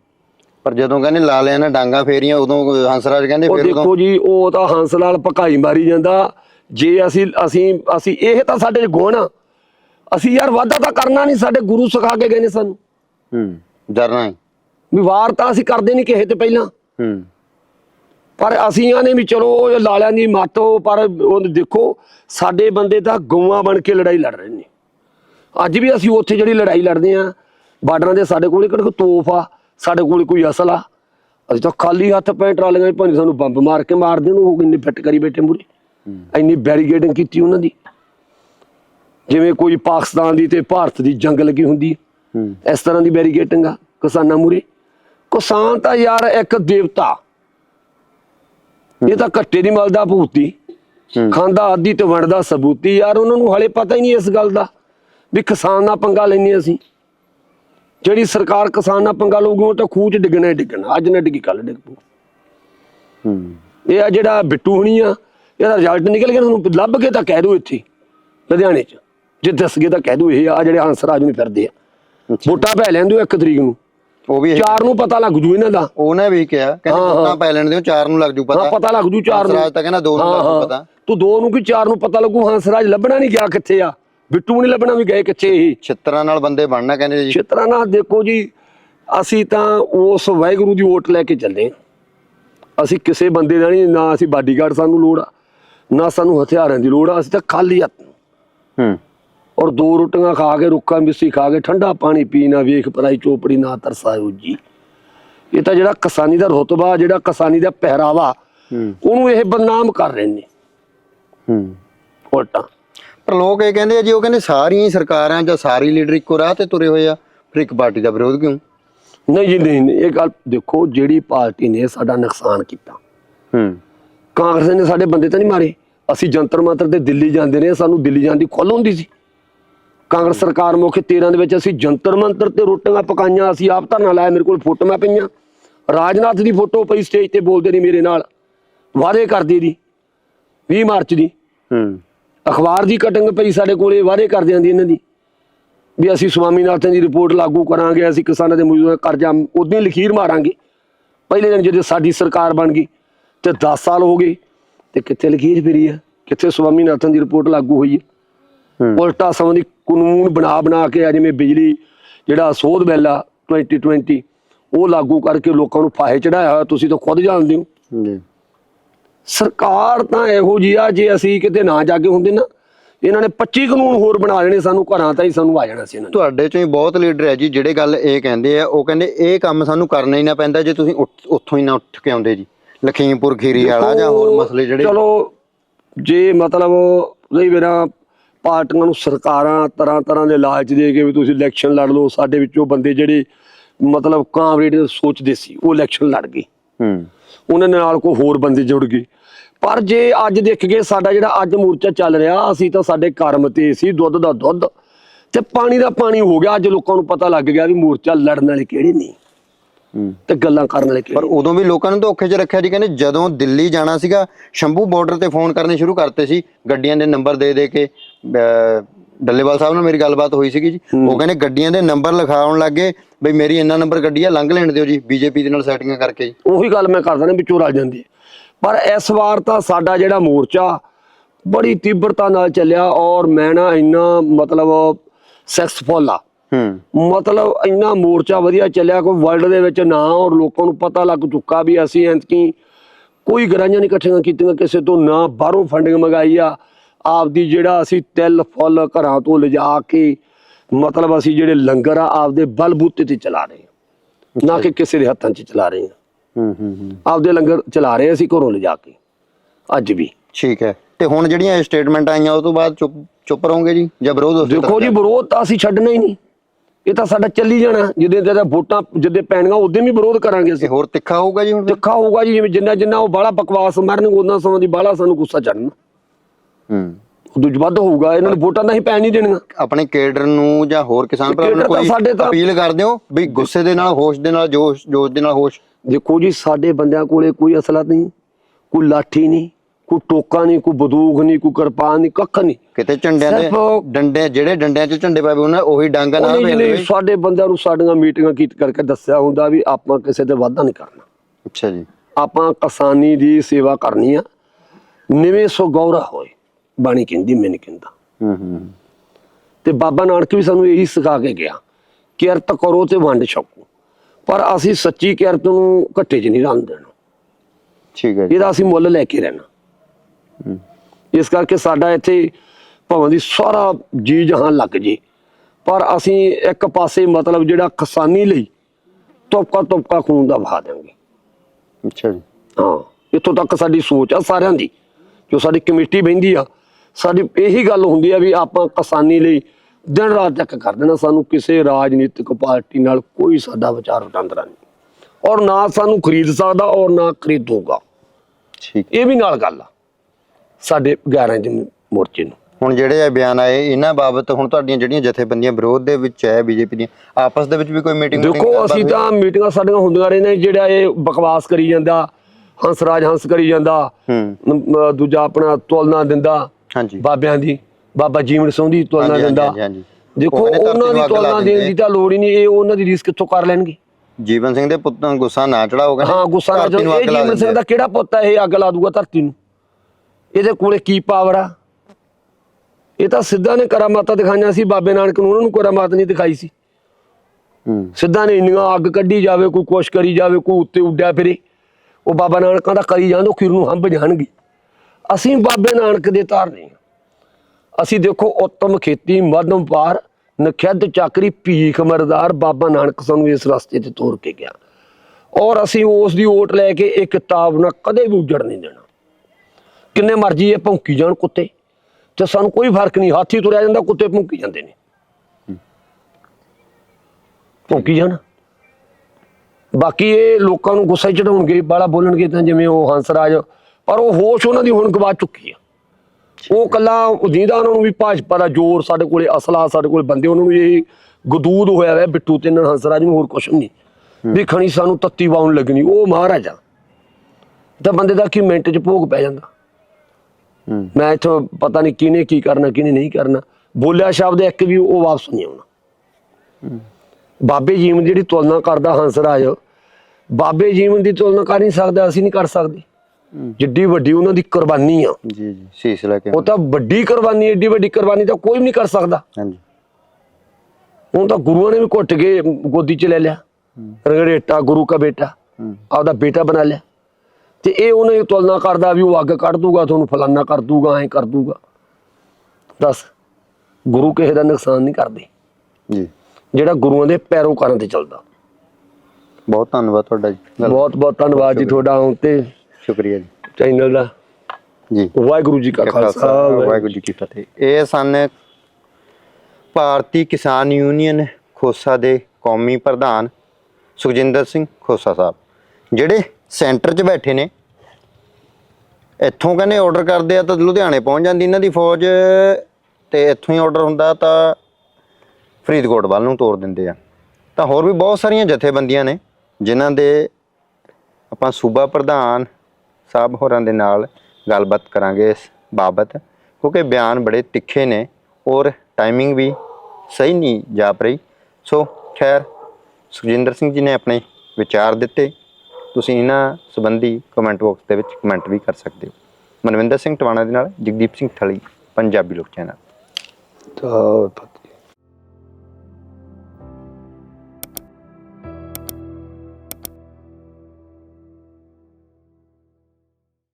Speaker 4: ਪਰ ਜਦੋਂ ਕਹਿੰਦੇ ਲਾਲਿਆਂ ਨੇ ਡਾਂਗਾ ਫੇਰੀਆਂ ਉਦੋਂ ਹੰਸਰਾਜ ਕਹਿੰਦੇ ਫਿਰ
Speaker 2: ਦੇਖੋ ਜੀ ਉਹ ਤਾਂ ਹੰਸ ਨਾਲ ਭਕਾਈ ਮਾਰੀ ਜਾਂਦਾ। ਜੇ ਅਸੀਂ ਅਸੀਂ ਅਸੀਂ ਇਹ ਤਾਂ ਸਾਡੇ 'ਚ ਗੁਣ ਆ। ਅਸੀਂ ਯਾਰ ਵਾਅਦਾ ਤਾਂ ਕਰਨਾ ਨਹੀਂ ਸਾਡੇ ਗੁਰੂ ਸਿਖਾ ਕੇ ਗਏ ਨੇ ਸਾਨੂੰ।
Speaker 4: ਹੂੰ ਡਰਨਾ ਹੈ।
Speaker 2: ਵੀ ਵਾਰ ਤਾਂ ਅਸੀਂ ਕਰਦੇ ਨਹੀਂ ਕਿਸੇ ਤੇ ਪਹਿਲਾਂ।
Speaker 4: ਹੂੰ।
Speaker 2: ਪਰ ਅਸੀਂ ਆਨੇ ਵੀ ਚਲੋ ਲਾਲਿਆਂ ਦੀ ਮਾਤੋ ਪਰ ਉਹ ਦੇਖੋ ਸਾਡੇ ਬੰਦੇ ਤਾਂ ਗਊਆਂ ਬਣ ਕੇ ਲੜਾਈ ਲੜ ਰਹੇ ਨੇ। ਅੱਜ ਵੀ ਅਸੀਂ ਉੱਥੇ ਜਿਹੜੀ ਲੜਾਈ ਲੜਦੇ ਆ ਬਾਰਡਰਾਂ ਦੇ ਸਾਡੇ ਕੋਲ ਕਿਹੜਾ ਕੋਈ ਤੋਹਫ ਆ ਸਾਡੇ ਕੋਲ ਕੋਈ ਅਸਲ ਆ। ਅਸੀਂ ਤਾਂ ਖਾਲੀ ਹੱਥ ਪੈ ਟਰਾਲੀਆਂ ਭਾਵੇਂ ਸਾਨੂੰ ਬੰਬ ਮਾਰ ਕੇ ਮਾਰ ਦੇਣ ਉਹ ਇੰਨੇ ਫਿੱਟ ਕਰੀ ਬੈਠੇ ਮੂਰੇ। ਇੰਨੀ ਬੈਰੀਗੇਡਿੰਗ ਕੀਤੀ ਉਹਨਾਂ ਦੀ। ਜਿਵੇਂ ਕੋਈ ਪਾਕਿਸਤਾਨ ਦੀ ਤੇ ਭਾਰਤ ਦੀ ਜੰਗ ਲੱਗੀ ਹੁੰਦੀ ਇਸ ਤਰ੍ਹਾਂ ਦੀ ਬੈਰੀਗੇਟਿੰਗ ਆ ਕਿਸਾਨਾਂ ਮੂਰੇ। ਕਿਸਾਨ ਤਾਂ ਯਾਰ ਇੱਕ ਦੇਵਤਾ। ਇਹ ਤਾਂ ਘੱਟੇ ਦੀ ਮਲਦਾ ਭੂਤੀ। ਖਾਂਦਾ ਆਦੀ ਤੇ ਵੰਡਦਾ ਸਬੂਤੀ। ਯਾਰ ਉਹਨਾਂ ਨੂੰ ਹਲੇ ਪਤਾ ਹੀ ਨਹੀਂ ਇਸ ਗੱਲ ਦਾ ਵੀ ਕਿਸਾਨ ਨਾਲ ਪੰਗਾ ਲੈਨੇ ਅਸੀਂ। ਜਿਹੜੀ ਸਰਕਾਰ ਕਿਸਾਨ ਨਾਲ ਪੰਗਾ ਲਊਗੀ ਉਹ ਤਾਂ ਖੂਹ 'ਚ ਡਿੱਗਣਾ ਡਿੱਗਣਾ। ਅੱਜ ਨਾ ਡਿੱਗੀ ਕੱਲ ਡਿੱਗ ਪਊ।
Speaker 4: ਹੂੰ।
Speaker 2: ਇਹ ਆ ਜਿਹੜਾ ਬਿੱਟੂ ਹੁਣੀ ਆ ਇਹਦਾ ਰਿਜ਼ਲਟ ਨਿਕਲ ਗਿਆ ਤੁਹਾਨੂੰ ਲੱਭ ਕੇ ਤਾਂ ਕਹਿ ਦਿਓ ਇੱਥੇ ਲੁਧਿਆਣੇ 'ਚ। ਜੇ ਦੱਸ ਗਏ ਤਾਂ ਕਹਿ ਦਿਓ ਇਹ ਆ ਜਿਹੜੇ ਹੰਸਰਾਜ ਨੂੰ ਫਿਰਦੇ ਆ। ਵੋਟਾਂ ਪੈ ਲੈਂਦੇ ਇੱਕ ਤਰੀਕ ਨੂੰ।
Speaker 4: ਉਹ ਵੀ ਇਹ-
Speaker 2: ਚਾਰ ਨੂੰ ਪਤਾ ਲੱਗ ਜੂ ਇਹਨਾਂ ਦਾ।
Speaker 4: ਉਹਨੇ ਵੀ ਕਿਹਾ ਕਹਿੰਦੇ
Speaker 2: ਹਾਂ, ਹਾਂ।
Speaker 4: ਵੋਟਾਂ ਪੈ ਲੈਣ ਦਿਓ ਚਾਰ ਨੂੰ ਲੱਗ ਜੂ ਪਤਾ।
Speaker 2: ਹਾਂ ਪਤਾ ਲੱਗ ਜੂ ਚਾਰ ਨੂੰ।
Speaker 4: ਹੰਸਰਾਜ ਤਾਂ ਕਹਿੰਦਾ ਦੋ ਨੂੰ
Speaker 2: ਹਾਂ,
Speaker 4: ਲੱਗ ਜੂ
Speaker 2: ਹਾਂ।
Speaker 4: ਪਤਾ।
Speaker 2: ਤੂੰ ਦੋ ਨੂੰ ਕੀ ਚਾਰ ਨੂੰ ਪਤਾ ਲੱਗੂ? ਹੰਸਰਾਜ ਲੱਭਣਾ ਨਹੀਂ ਗਿਆ ਕਿੱਥੇ ਆ? ਬਿੱਟੂ ਨਹੀਂ ਲੱਭਣਾ ਵੀ ਗਏ ਕਿੱਥੇ ਇਹ?
Speaker 4: ਛਿੱਤਰਾਂ ਨਾਲ ਬੰਦੇ ਬਣਨਾ ਕਹਿੰਦੇ ਜੀ।
Speaker 2: ਚਿਤਰਾ ਨਾ ਦੇਖੋ ਜੀ ਅਸੀਂ ਤਾਂ ਉਸ ਵਾਹਿਗੁਰੂ ਦੀ ਓਟ ਲੈ ਕੇ ਚੱਲੇ ਹਾਂ। ਅਸੀਂ ਕਿਸੇ ਬੰਦੇ ਦਾ ਨਹੀਂ ਨਾ ਅਸੀਂ ਬਾਡੀਗਾਰਡ ਸਾਨੂੰ ਲੋੜ ਆ ਨਾ ਸਾਨੂੰ ਹਥਿਆਰਾਂ ਦੀ ਲੋੜ ਆ ਅਸੀਂ ਤਾਂ ਖਾਲੀ ਹੱਥ।
Speaker 4: ਹੂੰ।
Speaker 2: ਔਰ ਦੋ ਰੋਟੀਆਂ ਖਾ ਕੇ ਰੁੱਖਾਂ ਮਿੱਸੀ ਖਾ ਕੇ ਠੰਡਾ ਪਾਣੀ ਪੀਣਾ ਵੇਖ ਪਰਾਈ ਚੋਪੜੀ ਨਾ ਤਰਸਾਇਓ ਜੀ ਇਹ ਤਾਂ ਜਿਹੜਾ ਕਿਸਾਨੀ ਦਾ ਰੁਤਬਾ ਜਿਹੜਾ ਕਿਸਾਨੀ ਦਾ ਪਹਿਰਾਵਾ ਉਹਨੂੰ ਇਹ ਬਦਨਾਮ ਕਰ ਰਹੇ ਨੇ।
Speaker 4: ਹੂੰ।
Speaker 2: ਉਲਟਾ।
Speaker 4: ਪਰ ਲੋਕ ਇਹ ਕਹਿੰਦੇ ਆ ਜੀ ਉਹ ਕਹਿੰਦੇ ਸਾਰੀਆਂ ਸਰਕਾਰਾਂ ਜਾਂ ਸਾਰੇ ਲੀਡਰ ਇੱਕੋ ਰਾਹ ਤੇ ਤੁਰੇ ਹੋਏ ਆ ਫਿਰ ਇੱਕ ਪਾਰਟੀ ਦਾ ਵਿਰੋਧ ਕਿਉਂ?
Speaker 2: ਨਹੀਂ ਜੀ ਨਹੀਂ ਇਹ ਗੱਲ ਦੇਖੋ ਜਿਹੜੀ ਪਾਰਟੀ ਨੇ ਸਾਡਾ ਨੁਕਸਾਨ ਕੀਤਾ।
Speaker 4: ਹੂੰ।
Speaker 2: ਕਾਂਗਰਸ ਨੇ ਸਾਡੇ ਬੰਦੇ ਤਾਂ ਨਹੀਂ ਮਾਰੇ। ਅਸੀਂ ਜੰਤਰ ਮੰਤਰ ਤੇ ਦਿੱਲੀ ਜਾਂਦੇ ਰਹੇ ਸਾਨੂੰ ਦਿੱਲੀ ਜਾਣ ਦੀ ਖੁੱਲ੍ਹ ਹੁੰਦੀ ਸੀ। ਕਾਂਗਰਸ ਸਰਕਾਰ ਮੌਕੇ 13 ਦੇ ਵਿੱਚ ਅਸੀਂ ਜੰਤਰ ਮੰਤਰ ਤੇ ਰੋਟੀਆਂ ਪਕਾਈਆਂ ਅਸੀਂ ਆਪ ਧਰਨਾ ਲਾਇਆ ਮੇਰੇ ਕੋਲ ਫੋਟੋਆਂ ਪਈਆਂ। ਰਾਜਨਾਥ ਦੀ ਫੋਟੋ ਪਈ ਸਟੇਜ ਤੇ ਬੋਲਦੇ ਨਹੀਂ ਮੇਰੇ ਨਾਲ ਵਾਅਦੇ ਕਰਦੇ ਦੀ 20 ਮਾਰਚ ਦੀ।
Speaker 4: ਹੂੰ।
Speaker 2: ਅਖਬਾਰ ਦੀ ਕਟਿੰਗ ਪਈ ਸਾਡੇ ਕੋਲੇ ਵਾਅਦੇ ਕਰਦੇ ਆਂਦੀ ਇਹਨਾਂ ਦੀ ਵੀ ਅਸੀਂ ਸਵਾਮੀਨਾਥਨ ਦੀ ਰਿਪੋਰਟ ਲਾਗੂ ਕਰਾਂਗੇ ਅਸੀਂ ਕਿਸਾਨਾਂ ਦੇ ਮਜ਼ਦੂਰਾਂ ਦਾ ਕਰਜ਼ਾ ਉਦੋਂ ਲਖੀਰ ਮਾਰਾਂਗੇ। ਪਹਿਲੇ ਦਿਨ ਜਦੋਂ ਸਾਡੀ ਸਰਕਾਰ ਬਣ ਗਈ ਤੇ 10 ਸਾਲ ਹੋ ਗਏ ਤੇ ਕਿੱਥੇ ਲਖੀਰ ਫਿਰੀ ਆ? ਕਿੱਥੇ ਸਵਾਮੀਨਾਥਨ ਦੀ ਰਿਪੋਰਟ ਲਾਗੂ ਹੋਈ ਹੈ। ਉਲਟਾ ਸੰਬੰਧੀ ਕਾਨੂੰਨ ਬਣਾ ਬਣਾ ਕੇ ਆ ਜਿਵੇਂ ਬਿਜਲੀ ਜਿਹੜਾ ਸੋਧ ਬਿੱਲ ਆ 2020 ਉਹ ਲਾਗੂ ਕਰਕੇ ਲੋਕਾਂ ਨੂੰ ਫਾਹੇ ਚੜਾਇਆ ਹੋਇਆ ਤੁਸੀਂ ਤਾਂ ਖੁਦ ਜਾਣਦੇ ਹੋ।
Speaker 4: ਜੀ।
Speaker 2: ਸਰਕਾਰ ਤਾਂ ਇਹੋ ਜਿਹੀ ਆ ਜੇ ਅਸੀਂ ਕਿਤੇ ਨਾ ਜਾਗੇ ਹੁੰਦੇ ਨਾ ਇਹਨਾਂ ਨੇ 25 ਕਾਨੂੰਨ ਹੋਰ ਬਣਾ ਲੈਣੇ ਸਾਨੂੰ ਘਰਾਂ ਤਾਂ ਹੀ ਸਾਨੂੰ ਆ ਜਾਣਾ ਸੀ ਇਹਨਾਂ ਨੇ।
Speaker 4: ਤੁਹਾਡੇ ਚੋਂ ਹੀ ਬਹੁਤ ਲੀਡਰ ਹੈ ਜੀ ਜਿਹੜੇ ਗੱਲ ਇਹ ਕਹਿੰਦੇ ਆ ਉਹ ਕਹਿੰਦੇ ਇਹ ਕੰਮ ਸਾਨੂੰ ਕਰਨਾ ਹੀ ਨਾ ਪੈਂਦਾ ਜੇ ਤੁਸੀਂ ਉੱਥੋਂ ਹੀ ਨਾ ਉੱਠ ਕੇ ਆਉਂਦੇ ਜੀ। ਲਖੀਮਪੁਰ ਖੀਰੀ ਵਾਲਾ ਜਾਂ ਹੋਰ ਮਸਲੇ ਜਿਹੜੇ
Speaker 2: ਚਲੋ ਜੇ ਮਤਲਬ ਕਈ ਵਾਰਾਂ ਪਾਰਟੀਆਂ ਨੂੰ ਸਰਕਾਰਾਂ ਤਰ੍ਹਾਂ ਤਰ੍ਹਾਂ ਦੇ ਲਾਲਚ ਦੇ ਕੇ ਵੀ ਤੁਸੀਂ ਇਲੈਕਸ਼ਨ ਲੜ ਲਓ ਸਾਡੇ ਵਿੱਚੋਂ ਬੰਦੇ ਜਿਹੜੇ ਮਤਲਬ ਕਾਂਗਰੇਡ ਸੋਚਦੇ ਸੀ ਉਹ ਇਲੈਕਸ਼ਨ ਲੜ ਗਏ।
Speaker 4: ਹੂੰ।
Speaker 2: ਉਹਨਾਂ ਦੇ ਨਾਲ ਕੋਈ ਹੋਰ ਬੰਦੇ ਜੁੜ ਗਏ। ਪਰ ਜੇ ਅੱਜ ਦੇਖ ਕੇ ਸਾਡਾ ਜਿਹੜਾ ਅੱਜ ਮੋਰਚਾ ਚੱਲ ਰਿਹਾ ਅਸੀਂ ਤਾਂ ਸਾਡੇ ਕਰਮ ਤੇ ਸੀ ਦੁੱਧ ਦਾ ਦੁੱਧ ਤੇ ਪਾਣੀ ਦਾ ਪਾਣੀ ਹੋ ਗਿਆ ਅੱਜ ਲੋਕਾਂ ਨੂੰ ਪਤਾ ਲੱਗ ਗਿਆ ਵੀ ਮੋਰਚਾ ਲੜਨ ਵਾਲੇ ਕਿਹੜੇ ਨੇ।
Speaker 4: ਹੂੰ
Speaker 2: ਤੇ ਗੱਲਾਂ ਕਰਨ ਵਾਲੇ
Speaker 4: ਪਰ ਉਦੋਂ ਵੀ ਲੋਕਾਂ ਨੂੰ ਧੋਖੇ 'ਚ ਰੱਖਿਆ ਜੀ ਕਹਿੰਦੇ ਜਦੋਂ ਦਿੱਲੀ ਜਾਣਾ ਸੀਗਾ ਸ਼ੰਭੂ ਬਾਰਡਰ ਤੇ ਫੋਨ ਕਰਨੇ ਸ਼ੁਰੂ ਕਰਤੇ ਸੀ ਗੱਡੀਆਂ ਦੇ ਨੰਬਰ ਦੇ ਦੇ ਕੇ ਅਹ, ਡੱਲੇਵਾਲ ਸਾਹਿਬ ਨਾਲ ਮੇਰੀ ਗੱਲਬਾਤ ਹੋਈ ਸੀਗੀ ਜੀ। ਉਹ ਕਹਿੰਦੇ ਗੱਡੀਆਂ ਦੇ ਨੰਬਰ ਲਿਖਾਉਣ ਲੱਗੇ ਬਈ ਮੇਰੀ ਇੰਨਾ ਨੰਬਰ ਗੱਡੀ ਆ ਲੰਘ ਲੈਣ ਦਿਓ ਜੀ ਬੀਜੇਪੀ ਦੇ ਨਾਲ ਸੈਟਿੰਗਾਂ ਕਰਕੇ ਜੀ।
Speaker 2: ਉਹੀ ਗੱਲ ਮੈਂ ਕਰਦਾ ਨਾ ਵਿੱਚੋਂ ਰਲ ਜਾਂਦੀ ਹੈ। ਪਰ ਇਸ ਵਾਰ ਤਾਂ ਸਾਡਾ ਜਿਹੜਾ ਮੋਰਚਾ ਬੜੀ ਤੀਬਰਤਾ ਨਾਲ ਚੱਲਿਆ ਔਰ ਮੈਂ ਨਾ ਇੰਨਾ ਮਤਲਬ ਸਕਸੈਸਫੁਲ ਆ। ਮਤਲਬ ਇੰਨਾ ਮੋਰਚਾ ਵਧੀਆ ਚੱਲਿਆ ਕੋਈ ਵਰਲਡ ਦੇ ਵਿੱਚ ਨਾ ਔਰ ਲੋਕਾਂ ਨੂੰ ਪਤਾ ਲੱਗ ਚੁੱਕਾ ਵੀ ਅਸੀਂ ਐਂਤਕੀ ਕੋਈ ਗਰਾਈਆਂ ਨਹੀਂ ਇਕੱਠੀਆਂ ਕੀਤੀਆਂ ਕਿਸੇ ਤੋਂ ਨਾ ਬਾਹਰੋਂ ਫੰਡਿੰਗ ਮੰਗਾਈ ਆ। ਆਪਦੀ ਜਿਹੜਾ ਅਸੀਂ ਤਿਲ ਫੁੱਲ ਘਰਾਂ ਤੋਂ ਲਿਜਾ ਕੇ ਮਤਲਬ ਅਸੀਂ ਜਿਹੜੇ ਲੰਗਰ ਆ ਆਪਦੇ ਬਲਬੂਤੇ ਤੇ ਚਲਾ ਰਹੇ ਹਾਂ। ਨਾ ਕਿ ਕਿਸੇ ਦੇ ਹੱਥਾਂ 'ਚ ਚਲਾ ਰਹੇ ਹਾਂ।
Speaker 4: ਹੂੰ ਹੂੰ
Speaker 2: ਆਪਦੇ ਲੰਗਰ ਚਲਾ ਰਹੇ ਅਸੀਂ ਘਰੋਂ ਲਿਜਾ ਕੇ ਅੱਜ ਵੀ।
Speaker 4: ਠੀਕ ਹੈ। ਤੇ ਹੁਣ ਜਿਹੜੀਆਂ ਇਹ ਸਟੇਟਮੈਂਟ ਆਈਆਂ ਉਹ ਤੋਂ ਬਾਅਦ ਚੁੱਪ ਚੁੱਪ ਰਹੋਗੇ ਜੀ? ਜਾਂ ਵਿਰੋਧ ਉਸ
Speaker 2: ਦੇਖੋ ਜੀ ਵਿਰੋਧ ਤਾਂ ਅਸੀਂ ਛੱਡਣਾ ਹੀ ਨਹੀਂ। ਇਹ ਤਾਂ ਸਾਡਾ ਚੱਲੀ ਜਾਣਾ ਜਿੱਦੇ ਤੇ ਵੋਟਾਂ ਜਿੱਦੇ ਪੈਣੀਆਂ ਉਦੋਂ ਵੀ ਵਿਰੋਧ ਕਰਾਂਗੇ ਅਸੀਂ।
Speaker 4: ਹੋਰ ਤਿੱਖਾ ਹੋਊਗਾ ਜੀ ਹੁਣ?
Speaker 2: ਤਿੱਖਾ ਹੋਊਗਾ ਜੀ ਜਿਵੇਂ ਜਿੰਨਾ ਜਿੰਨਾ ਉਹ ਬਾਹਲਾ ਬਕਵਾਸ ਮਾਰਨਗੇ ਉਹਨਾਂ ਸਮਾਂ ਦੀ ਬਾਹਲਾ ਸਾਨੂੰ ਗੁੱਸਾ ਚੜਨਾ
Speaker 4: ਹੂੰ।
Speaker 2: ਉਦੋਂ ਵੱਧ ਹੋਊਗਾ ਇਹਨਾਂ ਨੂੰ ਵੋਟਾਂ ਤਾਂ ਹੀ ਪੈਣ ਨਹੀਂ ਦੇਣੀਆਂ
Speaker 4: ਆਪਣੇ ਕੇਡਰ ਨੂੰ ਜਾਂ ਹੋਰ ਕਿਸਾਨ ਭਰਾਵਾਂ ਨੂੰ ਕੋਈ ਅਪੀਲ ਕਰਦੇ ਹੋ ਵੀ ਗੁੱਸੇ ਦੇ ਨਾਲ ਹੋਸ਼ ਦੇ ਨਾਲ ਜੋਸ਼ ਜੋਸ਼ ਦੇ ਨਾਲ ਹੋਸ਼?
Speaker 2: ਦੇਖੋ ਜੀ ਸਾਡੇ ਬੰਦਿਆਂ ਕੋਲੇ ਕੋਈ ਅਸਲਾ ਨਹੀਂ ਕੋਈ ਲਾਠੀ ਨਹੀਂ। ਕੋਈ ਟੋਕਾ ਨਹੀਂ ਕੋਈ ਬੰਦੂਕ ਨਹੀਂ ਕੋਈ ਕਿਰਪਾਨ ਨਹੀਂ ਕੱਖ ਨਹੀਂ।
Speaker 4: ਕਿਤੇ ਝੰਡਿਆਂ ਦੇ
Speaker 2: ਸਿਰਫ-
Speaker 4: ਡੰਡੇ ਜਿਹੜੇ ਡੰਡਿਆਂ 'ਚ ਝੰਡੇ ਪਾਏ ਉਹਨਾਂ ਉਹੀ ਡਾਂਗਾ ਨਾਲ
Speaker 2: ਉਹਨੇ
Speaker 4: ਦੇਵੇ।
Speaker 2: ਸਾਡੇ ਬੰਦਿਆਂ ਨੂੰ ਸਾਡੀਆਂ ਮੀਟਿੰਗਾਂ ਕੀਤ ਕਰਕੇ ਦੱਸਿਆ ਹੁੰਦਾ ਵੀ ਆਪਾਂ ਕਿਸੇ ਤੇ ਵਾਅਦਾ ਨਹੀਂ ਕਰਨਾ।
Speaker 4: ਅੱਛਾ ਜੀ।
Speaker 2: ਆਪਾਂ ਕਿਸਾਨੀ ਦੀ ਸੇਵਾ ਕਰਨੀ ਆ। ਨਿਵੇਂ ਸੋ ਗੌਰਾ ਹੋਏ ਬਾਣੀ ਕਹਿੰਦੀ ਮੈਂ ਨਹੀਂ ਕਹਿੰਦਾ।
Speaker 4: ਹੂੰ ਹੂੰ
Speaker 2: ਤੇ ਬਾਬਾ ਨਾਨਕ ਵੀ ਸਾਨੂੰ ਇਹੀ ਸਿਖਾ ਕੇ ਗਿਆ ਕਿਰਤ ਕਰੋ ਤੇ ਵੰਡ ਛਕੋ। ਪਰ ਅਸੀਂ ਸੱਚੀ ਕਿਰਤ ਨੂੰ ਘੱਟੇ 'ਚ ਨਹੀਂ ਰਹਿਣ ਦੇਣਾ।
Speaker 4: ਠੀਕ ਹੈ ਜੀ।
Speaker 2: ਇਹਦਾ ਅਸੀਂ ਮੁੱਲ ਲੈ ਕੇ ਰਹਿਣਾ। ਇਸ ਕਰਕੇ ਸਾਡਾ ਇੱਥੇ ਭਾਵੇਂ ਦੀ ਸਾਰਾ ਜੀ ਜਹਾਨ ਲੱਗ ਜੇ ਪਰ ਅਸੀਂ ਇੱਕ ਪਾਸੇ ਮਤਲਬ ਜਿਹੜਾ ਕਿਸਾਨੀ ਲਈ ਤੁਪਕਾ ਤੁਪਕਾ ਖੂਨ ਦਾ ਵਹਾ ਦੇਵਾਂਗੇ
Speaker 4: ਅੱਛਾ ਜੀ।
Speaker 2: ਹਾਂ ਇੱਥੋਂ ਤੱਕ ਸਾਡੀ ਸੋਚ ਆ ਸਾਰਿਆਂ ਦੀ ਜੋ ਸਾਡੀ ਕਮੇਟੀ ਬਹਿੰਦੀ ਆ ਸਾਡੀ ਇਹੀ ਗੱਲ ਹੁੰਦੀ ਆ ਵੀ ਆਪਾਂ ਕਿਸਾਨੀ ਲਈ ਦਿਨ ਰਾਤ ਤੱਕ ਕਰ ਦੇਣਾ ਸਾਨੂੰ ਕਿਸੇ ਰਾਜਨੀਤਿਕ ਪਾਰਟੀ ਨਾਲ ਕੋਈ ਸਾਡਾ ਵਿਚਾਰ ਵਟਾਂਦਰਾ ਨਹੀਂ। ਔਰ ਨਾ ਸਾਨੂੰ ਖਰੀਦ ਸਕਦਾ ਔਰ ਨਾ ਖਰੀਦੂਗਾ।
Speaker 4: ਠੀਕ।
Speaker 2: ਇਹ ਵੀ ਨਾਲ ਗੱਲ ਆ। ਸਾਡੇ 11 ਚ ਮੋਰਚੇ ਨੂੰ।
Speaker 4: ਹੁਣ ਜਿਹੜੇ ਇਹ ਬਿਆਨ ਆਏ ਇਹਨਾਂ ਬਾਬਤ ਹੁਣ ਤੁਹਾਡੀਆਂ ਜਿਹੜੀਆਂ ਜਥੇਬੰਦੀਆਂ ਵਿਰੋਧ ਦੇ ਵਿੱਚ ਹੈ ਬੀਜੇਪੀ ਦੀਆਂ ਆਪਸ ਦੇ ਵਿੱਚ ਵੀ ਕੋਈ ਮੀਟਿੰਗ
Speaker 2: ਦੇਖੋ ਅਸੀਂ ਤਾਂ ਮੀਟਿੰਗਾਂ ਸਾਡੀਆਂ ਹੁੰਦੀਆਂ ਰਹਿੰਦੀਆਂ ਜਿਹੜਾ ਇਹ ਬਕਵਾਸ ਕਰੀ ਜਾਂਦਾ ਹੰਸਰਾਜ ਹੰਸ ਕਰੀ ਜਾਂਦਾ ਦੂਜਾ ਆਪਣਾ ਤੁਲਨਾ ਦਿੰਦਾ
Speaker 4: ਹਾਂਜੀ।
Speaker 2: ਬਾਬਿਆਂ ਦੀ ਬਾਬਾ ਜੀਵਨ ਸਿੰਘ ਦੀ ਤੁਲਨਾ ਦਿੰਦਾ। ਦੇਖੋ ਉਹਨਾਂ ਦੀ
Speaker 4: ਨੂੰ
Speaker 2: ਤੁਲਨਾ ਦੇਣ। ਦੀ ਤਾਂ ਲੋੜ ਹੀ ਨਹੀਂ ਇਹ ਉਹਨਾਂ ਦੀ ਰੀਸ ਕਿੱਥੋਂ ਕਰ ਲੈਣਗੇ?
Speaker 4: ਜੀਵਨ ਸਿੰਘ ਦੇ ਪੁੱਤਾਂ ਗੁੱਸਾ ਨਾ ਚੜਾਓਗਾ
Speaker 2: ਹਾਂ ਗੁੱਸਾ ਜਦੋਂ ਇਹ ਜੀਵਨ ਸਿੰਘ ਦਾ ਕਿਹੜਾ ਪੁੱਤ ਹੈ ਇਹ ਅੱਗ ਲਾ ਦੂਗਾ ਧਰਤੀ ਨੂੰ? ਇਹਦੇ ਕੋਲੇ ਕੀ ਪਾਵਰ ਆ? ਇਹ ਤਾਂ ਸਿੱਧਾ ਨੇ ਕਰਾਮਾਤਾਂ ਦਿਖਾਈਆਂ ਸੀ ਬਾਬੇ ਨਾਨਕ ਨੂੰ ਉਹਨਾਂ ਨੂੰ ਕਰਾਮਾਤ ਨਹੀਂ ਦਿਖਾਈ ਸੀ।
Speaker 4: ਹੂੰ।
Speaker 2: ਸਿੱਧਾ ਨੇ ਇੰਨੀਆਂ ਅੱਗ ਕੱਢੀ ਜਾਵੇ ਕੋਈ ਕੁਛ ਕਰੀ ਜਾਵੇ ਕੋਈ ਉੱਤੇ ਉੱਡਿਆ ਫਿਰੇ ਉਹ ਬਾਬਾ ਨਾਨਕਾਂ ਦਾ ਕਰੀ ਜਾਂਦੇ ਖੀਰ ਨੂੰ ਹੰਭ ਜਾਣਗੇ। ਅਸੀਂ ਬਾਬੇ ਨਾਨਕ ਦੇ ਤਾਰਨੇ ਹਾਂ। ਅਸੀਂ ਦੇਖੋ ਉੱਤਮ ਖੇਤੀ ਮਧਮ ਪਾਰ ਨਖਿੱਧ ਚਾਕਰੀ ਭੀਖ ਮਰਦਾਰ ਬਾਬਾ ਨਾਨਕ ਸਾਨੂੰ ਇਸ ਰਸਤੇ ਤੇ ਤੋਰ ਕੇ ਗਿਆ। ਔਰ ਅਸੀਂ ਉਸ ਦੀ ਓਟ ਲੈ ਕੇ ਇਹ ਕਿਤਾਬ ਨਾਲ ਕਦੇ ਵੀ ਉਜੜ ਨਹੀਂ ਦੇਣਾ। ਕਿੰਨੇ ਮਰਜ਼ੀ ਇਹ ਭੌਂਕੀ ਜਾਣ ਕੁੱਤੇ। ਤੇ ਸਾਨੂੰ ਕੋਈ ਫ਼ਰਕ ਨਹੀਂ ਹਾਥੀ ਤੁਰਿਆ ਜਾਂਦਾ ਕੁੱਤੇ ਭੌਂਕੀ ਜਾਂਦੇ ਨੇ। ਭੌਂਕੀ ਜਾਣ। ਬਾਕੀ ਇਹ ਲੋਕਾਂ ਨੂੰ ਗੁੱਸਾ ਚੜਾਉਣਗੇ ਬਾਲਾ ਬੋਲਣਗੇ ਤਾਂ ਜਿਵੇਂ ਉਹ ਹੰਸਰਾਜ ਪਰ ਉਹ ਹੋਸ਼ ਉਹਨਾਂ ਦੀ ਹੁਣ ਗਵਾ ਚੁੱਕੀ ਆ। ਉਹ ਕੱਲਾ ਜਿਹਦਾ ਉਹਨਾਂ ਨੂੰ ਵੀ ਭਾਜਪਾ ਦਾ ਜ਼ੋਰ ਸਾਡੇ ਕੋਲੇ ਅਸਲਾ ਸਾਡੇ ਕੋਲੇ ਬੰਦੇ ਉਹਨਾਂ ਨੂੰ ਇਹ ਗਦੂਦ ਹੋਇਆ ਹੋਇਆ ਬਿੱਟੂ ਤੇ ਇਹਨਾਂ ਹੰਸਰਾਜ ਨੂੰ ਹੋਰ ਕੁਛ ਨਹੀਂ। ਵੀ ਖਣੀ ਸਾਨੂੰ ਤੱਤੀ ਵਾਉਣ ਲੱਗਣੀ ਉਹ ਮਹਾਰਾਜਾ। ਤਾਂ ਬੰਦੇ ਦਾ ਕੀ ਮਿੰਟ 'ਚ ਭੋਗ ਪੈ ਜਾਂਦਾ। ਮੈਂ ਇੱਥੋਂ ਪਤਾ ਨਹੀਂ ਕਿਹਨੇ ਕੀ ਕਰਨਾ ਕਿਹਨੇ ਨਹੀਂ ਕਰਨਾ। ਬੋਲਿਆ ਸ਼ਬਦ ਇੱਕ ਵੀ ਉਹ ਵਾਪਸ ਨਹੀਂ ਆਉਣਾ। ਬਾਬੇ ਜੀਵਨ ਜਿਹੜੀ ਤੁਲਨਾ ਕਰਦਾ ਹੰਸਰਾਜ ਬਾਬੇ ਜੀਵਨ ਦੀ ਤੁਲਨਾ ਕਰ ਨਹੀਂ ਸਕਦਾ ਅਸੀਂ ਨਹੀਂ ਕਰ ਸਕਦੇ। ਜਿੱਡੀ ਵੱਡੀ ਉਹਨਾਂ ਦੀ ਕੁਰਬਾਨੀ ਆ।
Speaker 4: ਜੀ ਜੀ ਸੀਸ ਲੈ ਕੇ
Speaker 2: ਉਹ ਤਾਂ ਵੱਡੀ ਕੁਰਬਾਨੀ ਏਡੀ ਵੱਡੀ ਕੁਰਬਾਨੀ ਤਾਂ ਕੋਈ ਵੀ ਨਹੀਂ ਕਰ ਸਕਦਾ।
Speaker 4: ਹਾਂਜੀ।
Speaker 2: ਹੁਣ ਤਾਂ ਗੁਰੂਆਂ ਨੇ ਵੀ ਘੁੱਟ ਕੇ ਗੋਦੀ 'ਚ ਲੈ ਲਿਆ। ਰਗੜੇਟਾ ਗੁਰੂ ਕਾ ਬੇਟਾ। ਆਪਦਾ ਬੇਟਾ ਬਣਾ ਲਿਆ। ਤੇ ਇਹ ਉਹਨਾਂ ਤੁਲਨਾ ਕਰਦਾ ਵੀ ਉਹ ਅੱਗ ਕੱਢ ਦੂਗਾ ਤੁਹਾਨੂੰ ਫਲਾਨਾ ਕਰ ਦੂਗਾ ਐਂ ਕਰ ਦੂਗਾ। ਦੱਸ ਗੁਰੂ ਕਿਸੇ ਦਾ ਨੁਕਸਾਨ ਨਹੀਂ ਕਰਦੇ।
Speaker 4: ਜੀ।
Speaker 2: ਜਿਹੜਾ ਗੁਰੂਆਂ ਦੇ ਪੈਰੋਕਾਰਾਂ ਤੇ ਚੱਲਦਾ।
Speaker 4: ਬਹੁਤ ਧੰਨਵਾਦ ਤੁਹਾਡਾ ਜੀ।
Speaker 2: ਬਹੁਤ ਬਹੁਤ ਧੰਨਵਾਦ ਜੀ ਤੁਹਾਡਾ ਆਉਣ ਤੇ।
Speaker 4: ਸ਼ੁਕਰੀਆ ਜੀ।
Speaker 2: ਚੈਨਲ ਦਾ।
Speaker 4: ਜੀ।
Speaker 2: ਵਾਹਿਗੁਰੂ ਜੀ ਕਾ ਖਾਲਸਾ
Speaker 4: ਵਾਹਿਗੁਰੂ ਜੀ ਕੀ ਫਤਿਹ। ਇਹ ਸਨ ਭਾਰਤੀ ਕਿਸਾਨ ਯੂਨੀਅਨ ਖੋਸਾ ਦੇ ਕੌਮੀ ਪ੍ਰਧਾਨ ਸੁਖਜਿੰਦਰ ਸਿੰਘ ਖੋਸਾ ਸਾਹਿਬ ਜਿਹੜੇ ਸੈਂਟਰ 'ਚ ਬੈਠੇ ਨੇ। ਇੱਥੋਂ ਕਹਿੰਦੇ ਆਰਡਰ ਕਰਦੇ ਆ ਤਾਂ ਲੁਧਿਆਣੇ ਪਹੁੰਚ ਜਾਂਦੀ ਇਹਨਾਂ ਦੀ ਫੌਜ ਤੇ ਇੱਥੋਂ ਹੀ ਆਰਡਰ ਹੁੰਦਾ ਤਾਂ ਫਰੀਦਕੋਟ ਵੱਲ ਨੂੰ ਤੋਰ ਦਿੰਦੇ ਆ। ਤਾਂ ਹੋਰ ਵੀ ਬਹੁਤ ਸਾਰੀਆਂ ਜਥੇਬੰਦੀਆਂ ਨੇ, ਜਿਨ੍ਹਾਂ ਦੇ ਆਪਾਂ ਸੂਬਾ ਪ੍ਰਧਾਨ ਸਾਹਿਬ ਹੋਰਾਂ ਦੇ ਨਾਲ ਗੱਲਬਾਤ ਕਰਾਂਗੇ ਇਸ ਬਾਬਤ, ਕਿਉਂਕਿ ਬਿਆਨ ਬੜੇ ਤਿੱਖੇ ਨੇ ਔਰ ਟਾਈਮਿੰਗ ਵੀ ਸਹੀ ਨਹੀਂ ਜਾਪ ਰਹੀ। ਸੋ ਖੈਰ, ਸੁਖਜਿੰਦਰ ਸਿੰਘ ਜੀ ਨੇ ਆਪਣੇ ਵਿਚਾਰ ਦਿੱਤੇ। ਤੁਸੀਂ ਇਹਨਾਂ ਸੰਬੰਧੀ ਕਮੈਂਟ ਬਾਕਸ ਦੇ ਵਿੱਚ ਕਮੈਂਟ ਵੀ ਕਰ ਸਕਦੇ ਹੋ। ਮਨਵਿੰਦਰ ਸਿੰਘ ਟਵਾਣਾ ਦੇ ਨਾਲ ਜਗਦੀਪ ਸਿੰਘ ਥਲੀ ਪੰਜਾਬੀ ਲੋਕ ਚੈਨਲ।
Speaker 2: ਤਾਂ